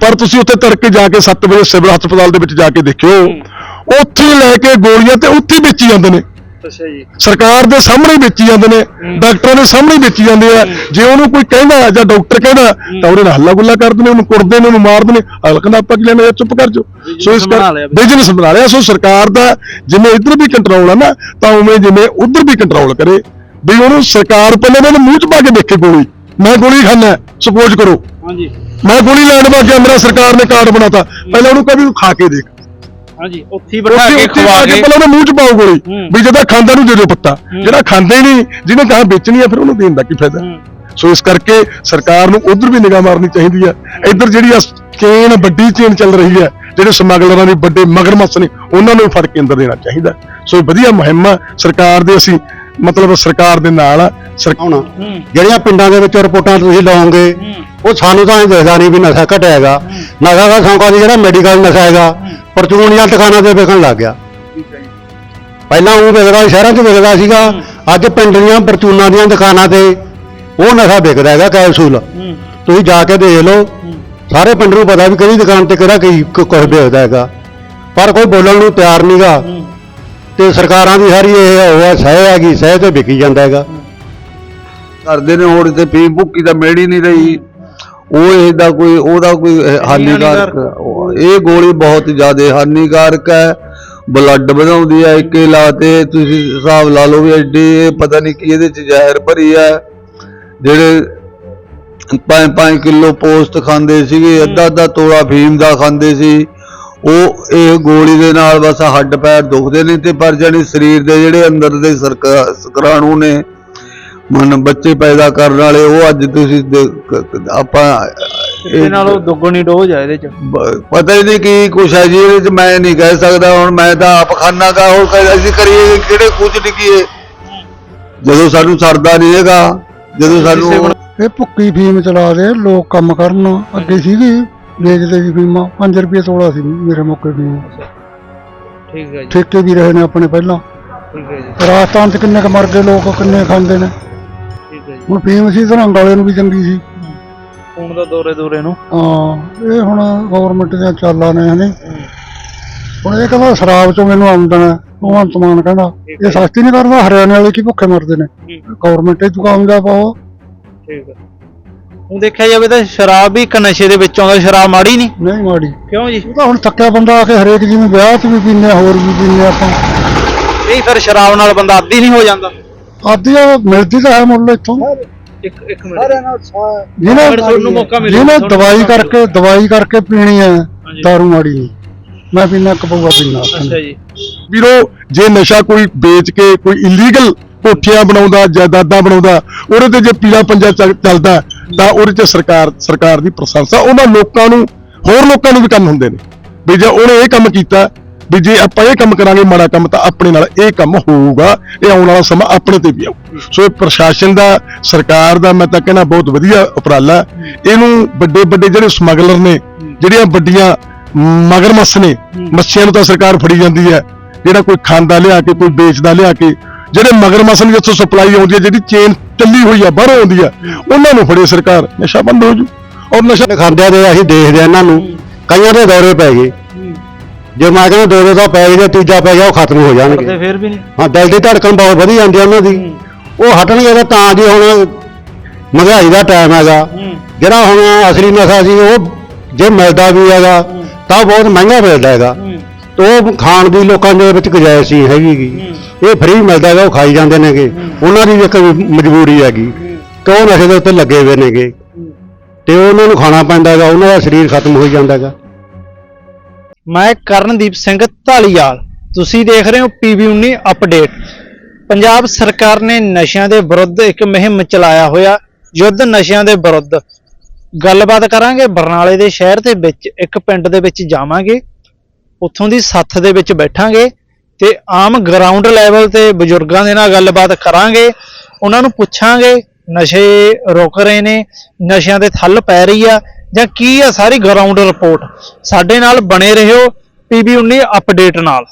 ਪਰ ਤੁਸੀਂ ਉੱਥੇ ਤੜਕੇ ਜਾ ਕੇ 7 ਵਜੇ ਸਿਵਲ ਹਸਪਤਾਲ ਦੇ ਵਿੱਚ ਜਾ ਕੇ ਦੇਖਿਓ ਉੱਥੇ ਲੈ ਕੇ ਗੋਲੀਆਂ ਤੇ ਉੱਥੇ ਹੀ ਵੇਚੀ ਜਾਂਦੇ ਨੇ। ਅੱਛਾ ਜੀ। ਸਰਕਾਰ ਦੇ ਸਾਹਮਣੇ ਹੀ ਵੇਚੀ ਜਾਂਦੇ ਨੇ ਡਾਕਟਰਾਂ ਦੇ ਸਾਹਮਣੇ ਹੀ ਵੇਚੀ ਜਾਂਦੇ ਆ। ਜੇ ਉਹਨੂੰ ਕੋਈ ਕਹਿੰਦਾ ਜਾਂ ਡਾਕਟਰ ਕਹਿੰਦਾ ਤਾਂ ਉਹਦੇ ਨਾਲ ਹੱਲਾ ਗੁੱਲਾ ਕਰਦੇ ਨੇ ਉਹਨੂੰ ਕੁੱਟਦੇ ਨੇ ਉਹਨੂੰ ਮਾਰਦੇ ਨੇ। ਅਗਲਾ ਕਹਿੰਦਾ ਆਪਾਂ ਕੀ ਲੈਣਾ ਚੁੱਪ ਕਰ ਜਾਓ। ਸੋ ਇਸ ਕਰ ਬਿਜ਼ਨਸ ਬਣਾ ਲਿਆ। ਸੋ ਸਰਕਾਰ ਦਾ ਜਿਵੇਂ ਇੱਧਰ ਵੀ ਕੰਟਰੋਲ ਆ ਨਾ ਤਾਂ ਉਵੇਂ ਜਿਵੇਂ ਉੱਧਰ ਵੀ ਕੰਟਰੋਲ ਕਰੇ। ਵੀ ਉਹਨੂੰ ਸਰਕਾਰ ਪਹਿਲਾਂ ਉਹਨੂੰ ਮੂੰਹ ਚ ਪਾ ਕੇ ਦੇਖੇ ਗੋਲੀ। ਮੈਂ ਗੋਲੀ ਖਾਣਾ ਸਪੋਜ਼ ਕਰੋ। ਹਾਂਜੀ। ਮੈਂ ਗੋਲੀ ਲੈਣ ਵਾਸਤੇ ਮੇਰਾ ਸਰਕਾਰ ਨੇ ਕਾਰਡ ਬਣਾਤਾ। ਪਹਿਲਾਂ ਉਹਨੂੰ ਕਹੀ ਤੂੰ ਖਾ ਕੇ ਦੇਖ। ਹਾਂਜੀ ਉੱਥੇ ਬਿਠਾ ਕੇ ਖਵਾ ਕੇ ਪਹਿਲਾਂ ਉਹਨੇ ਮੂੰਹ ਚ ਪਾਓ ਗੋਲੀ। ਵੀ ਜਿਹਦਾ ਖਾਂਦਾ ਨੂੰ ਦੇ ਦਿਓ ਪੱਤਾ। ਜਿਹੜਾ ਖਾਂਦਾ ਹੀ ਨਹੀਂ ਜਿਹਨੇ ਕਹਾ ਵੇਚਣੀ ਆ ਫਿਰ ਉਹਨੂੰ ਦੇਣ ਦਾ ਕੀ ਫਾਇਦਾ। ਸੋ ਇਸ ਕਰਕੇ ਸਰਕਾਰ ਨੂੰ ਉਧਰ ਵੀ ਨਿਗਾਹ ਮਾਰਨੀ ਚਾਹੀਦੀ ਹੈ ਇੱਧਰ ਜਿਹੜੀ ਆ ਚੇਨ ਵੱਡੀ ਚੇਨ ਚੱਲ ਰਹੀ ਹੈ ਜਿਹੜੇ ਸਮਗਲਰਾਂ ਦੇ ਵੱਡੇ ਮਗਰਮੱਛ ਨੇ ਉਹਨਾਂ ਨੂੰ ਵੀ ਫੜ ਕੇ ਅੰਦਰ ਦੇਣਾ ਚਾਹੀਦਾ। ਸੋ ਵਧੀਆ ਮੁਹਿੰਮ ਸਰਕਾਰ ਦੇ ਅਸੀਂ ਮਤਲਬ ਸਰਕਾਰ ਦੇ ਨਾਲ ਹੂੰ। ਜਿਹੜੀਆਂ ਪਿੰਡਾਂ ਦੇ ਵਿੱਚ ਰਿਪੋਰਟਾਂ ਤੁਸੀਂ ਲਾਓਗੇ ਉਹ ਸਾਨੂੰ ਤਾਂ ਇਹ ਦਿਖਦਾ ਨਹੀਂ ਵੀ ਨਸ਼ਾ ਘਟਿਆ ਹੈਗਾ ਨਸ਼ਾ ਦਾ ਸੌਂਕਾ ਦੀ ਜਿਹੜਾ ਮੈਡੀਕਲ ਨਸ਼ਾ ਹੈਗਾ। ਪਰਚੂਨ ਜਾਂ ਦੁਕਾਨਾਂ ਤੇ ਵਿਕਣ ਲੱਗ ਗਿਆ। ਪਹਿਲਾਂ ਉਹ ਵਿਕਦਾ ਸ਼ਹਿਰਾਂ 'ਚ ਵਿਕਦਾ ਸੀਗਾ। ਅੱਜ ਪਿੰਡ ਦੀਆਂ ਪਰਚੂਨਾਂ ਦੀਆਂ ਦੁਕਾਨਾਂ ਤੇ ਉਹ ਨਸ਼ਾ ਵਿਕਦਾ ਹੈਗਾ ਕੈਪਸੂਲ। ਤੁਸੀਂ ਜਾ ਕੇ ਦੇਖ ਲਓ। ਸਾਰੇ ਪਿੰਡ ਨੂੰ ਪਤਾ ਵੀ ਕਿਹੜੀ ਦੁਕਾਨ ਤੇ ਕਿਹੜਾ ਕੀ ਕੁ- ਕੁਛ ਵੇਚਦਾ ਹੈਗਾ। ਪਰ ਕੋਈ ਬੋਲਣ ਨੂੰ ਤਿਆਰ ਨਹੀਂਗਾ ਤੇ ਸਰਕਾਰਾਂ ਦੀ ਸਾਰੀ ਇਹ ਉਹ ਹੈ ਸਹਿ ਹੈਗੀ ਸਹਿ ਤੇ ਵਿਕੀ ਜਾਂਦਾ ਹੈਗਾ। ਕਰਦੇ ਨੇ ਹੋਰ ਤੇ ਫੀਮ ਭੁੱਕੀ ਤਾਂ ਮੇੜੀ ਨਹੀਂ ਰਹੀ। ਉਹ ਇਹਦਾ ਕੋਈ, ਉਹਦਾ ਕੋਈ ਹਾਨੀਕਾਰਕ ਇਹ ਗੋਲੀ ਬਹੁਤ ਜ਼ਿਆਦਾ ਹਾਨੀਕਾਰਕ ਹੈ। ਬਲੱਡ ਵਧਾਉਂਦੀ ਹੈ, ਇੱਕੇ ਲਾ ਤੇ ਤੁਸੀਂ ਹਿਸਾਬ ਲਾ ਲਓ ਵੀ ਐਡੀ, ਇਹ ਪਤਾ ਨਹੀਂ ਕੀ ਇਹਦੇ ਚ ਜ਼ਹਿਰ ਭਰੀ ਹੈ। ਜਿਹੜੇ 5-5 ਕਿਲੋ ਪੋਸਟ ਖਾਂਦੇ ਸੀਗੇ ਅੱਧਾ ਅੱਧਾ ਤੋਲਾ ਫੀਮ ਦਾ ਖਾਂਦੇ ਸੀ। ਉਹ ਇਹ ਗੋਲੀ ਦੇ ਨਾਲ ਬਸ ਹੱਡ ਪੈਰ ਦੁਖਦੇ ਨੇ ਤੇ ਪਰ ਜਾਨੀ ਸਰੀਰ ਦੇ ਜਿਹੜੇ ਅੰਦਰ ਦੇ ਸ਼ੁਕਰਾਣੂ ਨੇ ਮਨ ਬੱਚੇ ਪੈਦਾ ਕਰਨ ਵਾਲੇ ਉਹ ਅੱਜ ਤੁਸੀਂ ਆਪਾਂ ਇਹਦੇ ਨਾਲੋਂ ਦੁੱਗਣੀ ਡੋਜ਼ ਆ ਇਹਦੇ ਚ। ਪਤਾ ਹੀ ਨਹੀਂ ਕੀ ਕੁਛ ਹੈ ਜੀ ਇਹਦੇ ਚ ਮੈਂ ਨਹੀਂ ਕਹਿ ਸਕਦਾ ਹੁਣ ਮੈਂ ਤਾਂ ਆਪ ਖਾਨਾ ਕਾ ਹੋਰ ਕਹਿ- ਅਸੀਂ ਕਰੀਏ ਕਿਹੜੇ ਕੁਝ ਡਿੱਗੀਏ? ਜਦੋਂ ਸਾਨੂੰ ਸਰਦਾ ਨਹੀਂ ਹੈਗਾ ਜਦੋਂ ਸਾਨੂੰ ਇਹ ਭੁੱਕੀ ਫੀਮ ਚਲਾ ਦੇ ਲੋਕ ਕੰਮ ਕਰਨ ਅੱਗੇ ਸੀਗੀ। ਵੇਚਦੇ ਸੀ ਫੀਮਾਂ 5 ਰੁਪਏ ਤੋਲਾ ਸੀ ਮੇਰੇ ਮੌਕੇ ਫੀਮ ਠੀਕ ਹੈ ਜੀ। ਠੇਕੇ ਵੀ ਰਹੇ ਨੇ ਆਪਣੇ ਪਹਿਲਾਂ। ਠੀਕ ਹੈ ਜੀ। ਰਾਜਸਥਾਨ ਚ ਕਿੰਨੇ ਕ ਮਰ ਗਏ ਲੋਕ ਕਿੰਨੇ ਖਾਂਦੇ ਨੇ। ਠੀਕ ਹੈ ਜੀ। ਹੁਣ ਫੀਮ ਸੀ ਸਰਹੰਦ ਵਾਲੇ ਨੂੰ ਵੀ ਚੰਗੀ ਸੀ। ਖੂਨ ਦਾ ਦੌਰੇ ਦੌਰੇ ਨੂੰ। ਹਾਂ ਇਹ ਹੁਣ ਗਵਰਨਮੈਂਟ ਦੀਆਂ ਚਾਲਾਂ ਨੇ ਹਨੇ। ਹੁਣ ਇਹ ਕਹਿੰਦਾ ਸ਼ਰਾਬ ਚੋਂ ਮੈਨੂੰ ਆਮਦਨ ਹੈ ਭਗਵੰਤ ਮਾਨ ਕਹਿੰਦਾ। ਇਹ ਸਸਤੀ ਨਹੀਂ ਕਰਦਾ ਹਰਿਆਣੇ ਵਾਲੇ ਕੀ ਭੁੱਖੇ ਮਰਦੇ ਨੇ। ਗਵਰਨਮੈਂਟ ਇਹ ਦੁਕਾਨ ਦਾ ਪਾਓ। ਠੀਕ ਹੈ। ਹੁਣ ਦੇਖਿਆ ਜਾਵੇ ਤਾਂ ਸ਼ਰਾਬ ਵੀ ਇੱਕ ਨਸ਼ੇ ਦੇ ਵਿੱਚ ਆਉਂਦਾ ਸ਼ਰਾਬ ਮਾੜੀ ਨਹੀਂ। ਨਹੀਂ ਮਾੜੀ। ਕਿਉਂ ਜੀ? ਉਹ ਤਾਂ ਹੁਣ ਥੱਕਿਆ ਬੰਦਾ ਆ ਕੇ ਹਰੇਕ ਜਿਵੇਂ ਵਿਆਹ 'ਚ ਵੀ ਪੀਂਦੇ ਆ, ਹੋਰ ਵੀ ਪੀਂਦੇ ਆ ਆਪਾਂ। ਨਹੀਂ ਫਿਰ ਸ਼ਰਾਬ ਨਾਲ ਬੰਦਾ ਆਦੀ ਨਹੀਂ ਹੋ ਜਾਂਦਾ। ਆਦੀ ਆ ਮਿਲਦੀ ਤਾਂ ਹੈ ਮੁੱਲ ਇੱਥੋਂ। ਇੱਕ ਇੱਕ ਮਿੰਟ। ਜਿਹਨੇ ਫਿਰ ਤੁਹਾਨੂੰ ਮੌਕਾ ਮਿਲੇਗਾ, ਜਿਹਨੇ ਤੁਹਾਨੂੰ ਦਵਾਈ ਮੌਕਾ ਕਰਕੇ ਦਵਾਈ ਕਰਕੇ ਪੀਣੀ ਹੈ ਹਾਂਜੀ। ਦਾਰੂ ਮਾੜੀ ਨਹੀਂ। ਮੈਂ ਪੀਣਾ ਇੱਕ ਪਊਆ ਪੀਣਾ ਅੱਛਾ ਜੀ। ਵੀਰੋ ਜੇ ਨਸ਼ਾ ਕੋਈ ਵੇਚ ਕੇ ਕੋਈ ਇਲੀਗਲ ਕੋਠੀਆਂ ਬਣਾਉਂਦਾ ਜਾਇਦਾਦਾਂ ਬਣਾਉਂਦਾ ਉਹਦੇ ਤੇ ਜੇ ਪੀਲਾ ਪੰਜਾ ਚੱਲ- ਚੱਲਦਾ ਤਾਂ ਉਹਦੇ ਤੇ ਸਰਕਾਰ ਸਰਕਾਰ ਦੀ ਪ੍ਰਸ਼ੰਸਾ ਉਹਨਾਂ ਲੋਕਾਂ ਨੂੰ ਹੋਰ ਲੋਕਾਂ ਨੂੰ ਵੀ ਕੰਮ ਹੁੰਦੇ ਨੇ। ਵੀ ਜੇ ਉਹਨੇ ਇਹ ਕੰਮ ਕੀਤਾ ਵੀ ਜੇ ਆਪਾਂ ਇਹ ਕੰਮ ਕਰਾਂਗੇ ਮਾੜਾ ਕੰਮ ਤਾਂ ਆਪਣੇ ਨਾਲ ਇਹ ਕੰਮ ਹੋਊਗਾ ਇਹ ਆਉਣ ਵਾਲਾ ਸਮਾਂ ਆਪਣੇ ਤੇ ਵੀ ਆਊ ਸੋ ਇਹ ਪ੍ਰਸ਼ਾਸਨ ਦਾ ਸਰਕਾਰ ਦਾ ਮੈਂ ਤਾਂ ਕਹਿੰਦਾ ਬਹੁਤ ਵਧੀਆ ਉਪਰਾਲਾ। ਇਹਨੂੰ ਵੱਡੇ ਵੱਡੇ ਜਿਹੜੇ ਸਮਗਲਰ ਨੇ ਜਿਹੜੀਆਂ ਵੱਡੀਆਂ ਮਗਰਮੱਛ ਨੇ ਮੱਛੀਆਂ ਨੂੰ ਤਾਂ ਸਰਕਾਰ ਫੜੀ ਜਾਂਦੀ ਹੈ। ਜਿਹੜਾ ਕੋਈ ਖਾਂਦਾ ਲਿਆ ਕੇ ਕੋਈ ਵੇਚਦਾ ਲਿਆ ਕੇ ਜਿਹੜੇ ਮਗਰਮੱਛ ਨੂੰ ਜਿੱਥੋਂ ਸਪਲਾਈ ਆਉਂਦੀ ਹੈ ਜਿਹੜੀ ਚੇਨ ਚੱਲੀ ਹੋਈ ਆ ਬਾਹਰੋਂ ਆਉਂਦੀ ਆ ਉਹਨਾਂ ਨੂੰ ਫੜੇ ਸਰਕਾਰ ਨਸ਼ਾ ਬੰਦ ਹੋ ਜੂ। ਔਰ ਨਸ਼ਾ ਖਾਂਦਿਆਂ ਦੇ ਅਸੀਂ ਦੇਖਦੇ ਆ ਇਹਨਾਂ ਨੂੰ ਕਈਆਂ ਦੇ ਦੌਰੇ ਪੈ ਗਏ। ਜੇ ਮੈਂ ਕਹਿੰਦਾ ਦੌਰੇ ਤਾਂ ਪੈ ਗਏ ਤੇ ਤੀਜਾ ਪੈ ਗਿਆ ਉਹ ਖਤਮ ਹੋ ਤੇ ਜਾਣਗੇ ਫਿਰ ਵੀ ਨਹੀਂ। ਹਾਂ ਦਿਲ ਦੀ ਧੜਕਣ ਬਹੁਤ ਵਧੀ ਜਾਂਦੀ ਆ ਉਹਨਾਂ ਦੀ। ਉਹ ਹਟਣਗੇ ਤਾਂ ਤਾਂ ਜੀ ਹੁਣ ਮਹਿੰਗਾਈ ਦਾ ਟਾਈਮ ਹੈਗਾ। ਜਿਹੜਾ ਹੁਣ ਅਸਲੀ ਨਸ਼ਾ ਸੀ ਉਹ ਜੇ ਮਿਲਦਾ ਵੀ ਹੈਗਾ ਤਾਂ ਬਹੁਤ ਮਹਿੰਗਾ ਮਿਲਦਾ ਹੈਗਾ। ਤੇ ਉਹ ਖਾਣ ਦੀ ਲੋਕਾਂ ਦੇ ਵਿੱਚ ਗੁਜਾਇਸ਼ ਨਹੀਂ ਹੈਗੀ ਗੀ। ਇਹ ਫ੍ਰੀ ਮਿਲਦਾ ਹੈਗਾ, ਉਹ ਖਾਈ ਜਾਂਦੇ ਨੇਗੇ। ਉਹਨਾਂ ਦੀ ਵੀ ਇੱਕ ਮਜਬੂਰੀ ਹੈਗੀ। ਤੇ ਉਹ ਨਸ਼ੇ ਦੇ ਉੱਤੇ ਲੱਗੇ ਹੋਏ ਨੇਗੇ? ਤੇ ਉਹਨਾਂ ਨੂੰ ਖਾਣਾ ਪੈਂਦਾ ਹੈਗਾ, ਉਹਨਾਂ ਦਾ ਸਰੀਰ ਖਤਮ ਹੋਈ ਜਾਂਦਾ ਹੈਗਾ। ਮੈਂ ਕਰਨਦੀਪ ਸਿੰਘ ਢਾਲੀਵਾਲ ਤੁਸੀਂ ਦੇਖ ਰਹੇ ਹੋ ਪੀਬੀ 19 ਅਪਡੇਟ। ਪੰਜਾਬ ਸਰਕਾਰ ਨੇ ਨਸ਼ਿਆਂ ਦੇ ਵਿਰੁੱਧ ਇੱਕ ਮੁਹਿੰਮ ਚਲਾਇਆ ਹੋਇਆ, ਯੁੱਧ ਨਸ਼ਿਆਂ ਦੇ ਵਿਰੁੱਧ। ਗੱਲਬਾਤ ਕਰਾਂਗੇ ਬਰਨਾਲੇ ਦੇ ਸ਼ਹਿਰ ਦੇ ਵਿੱਚ, ਇੱਕ ਪਿੰਡ ਦੇ ਵਿੱਚ ਜਾਵਾਂਗੇ। ਉੱਥੋਂ ਦੀ ਸੱਥ ਦੇ ਵਿੱਚ ਬੈਠਾਂਗੇ। ਤੇ ਆਮ ਗਰਾਊਂਡ ਲੈਵਲ ਤੇ ਬਜ਼ੁਰਗਾਂ ਦੇ ਨਾਲ ਗੱਲਬਾਤ ਕਰਾਂਗੇ, ਉਹਨਾਂ ਨੂੰ ਪੁੱਛਾਂਗੇ, ਨਸ਼ੇ ਰੁਕ ਰਹੇ ਨੇ, ਨਸ਼ਿਆਂ ਦੇ ਥੱਲ ਪੈ ਰਹੀ ਆ, ਜਾਂ ਕੀ ਆ ਸਾਰੀ ਗਰਾਊਂਡ ਰਿਪੋਰਟ ਸਾਡੇ ਨਾਲ ਬਣੇ ਰਹੋ ਪੀਬੀ 19 ਅਪਡੇਟ ਨਾਲ।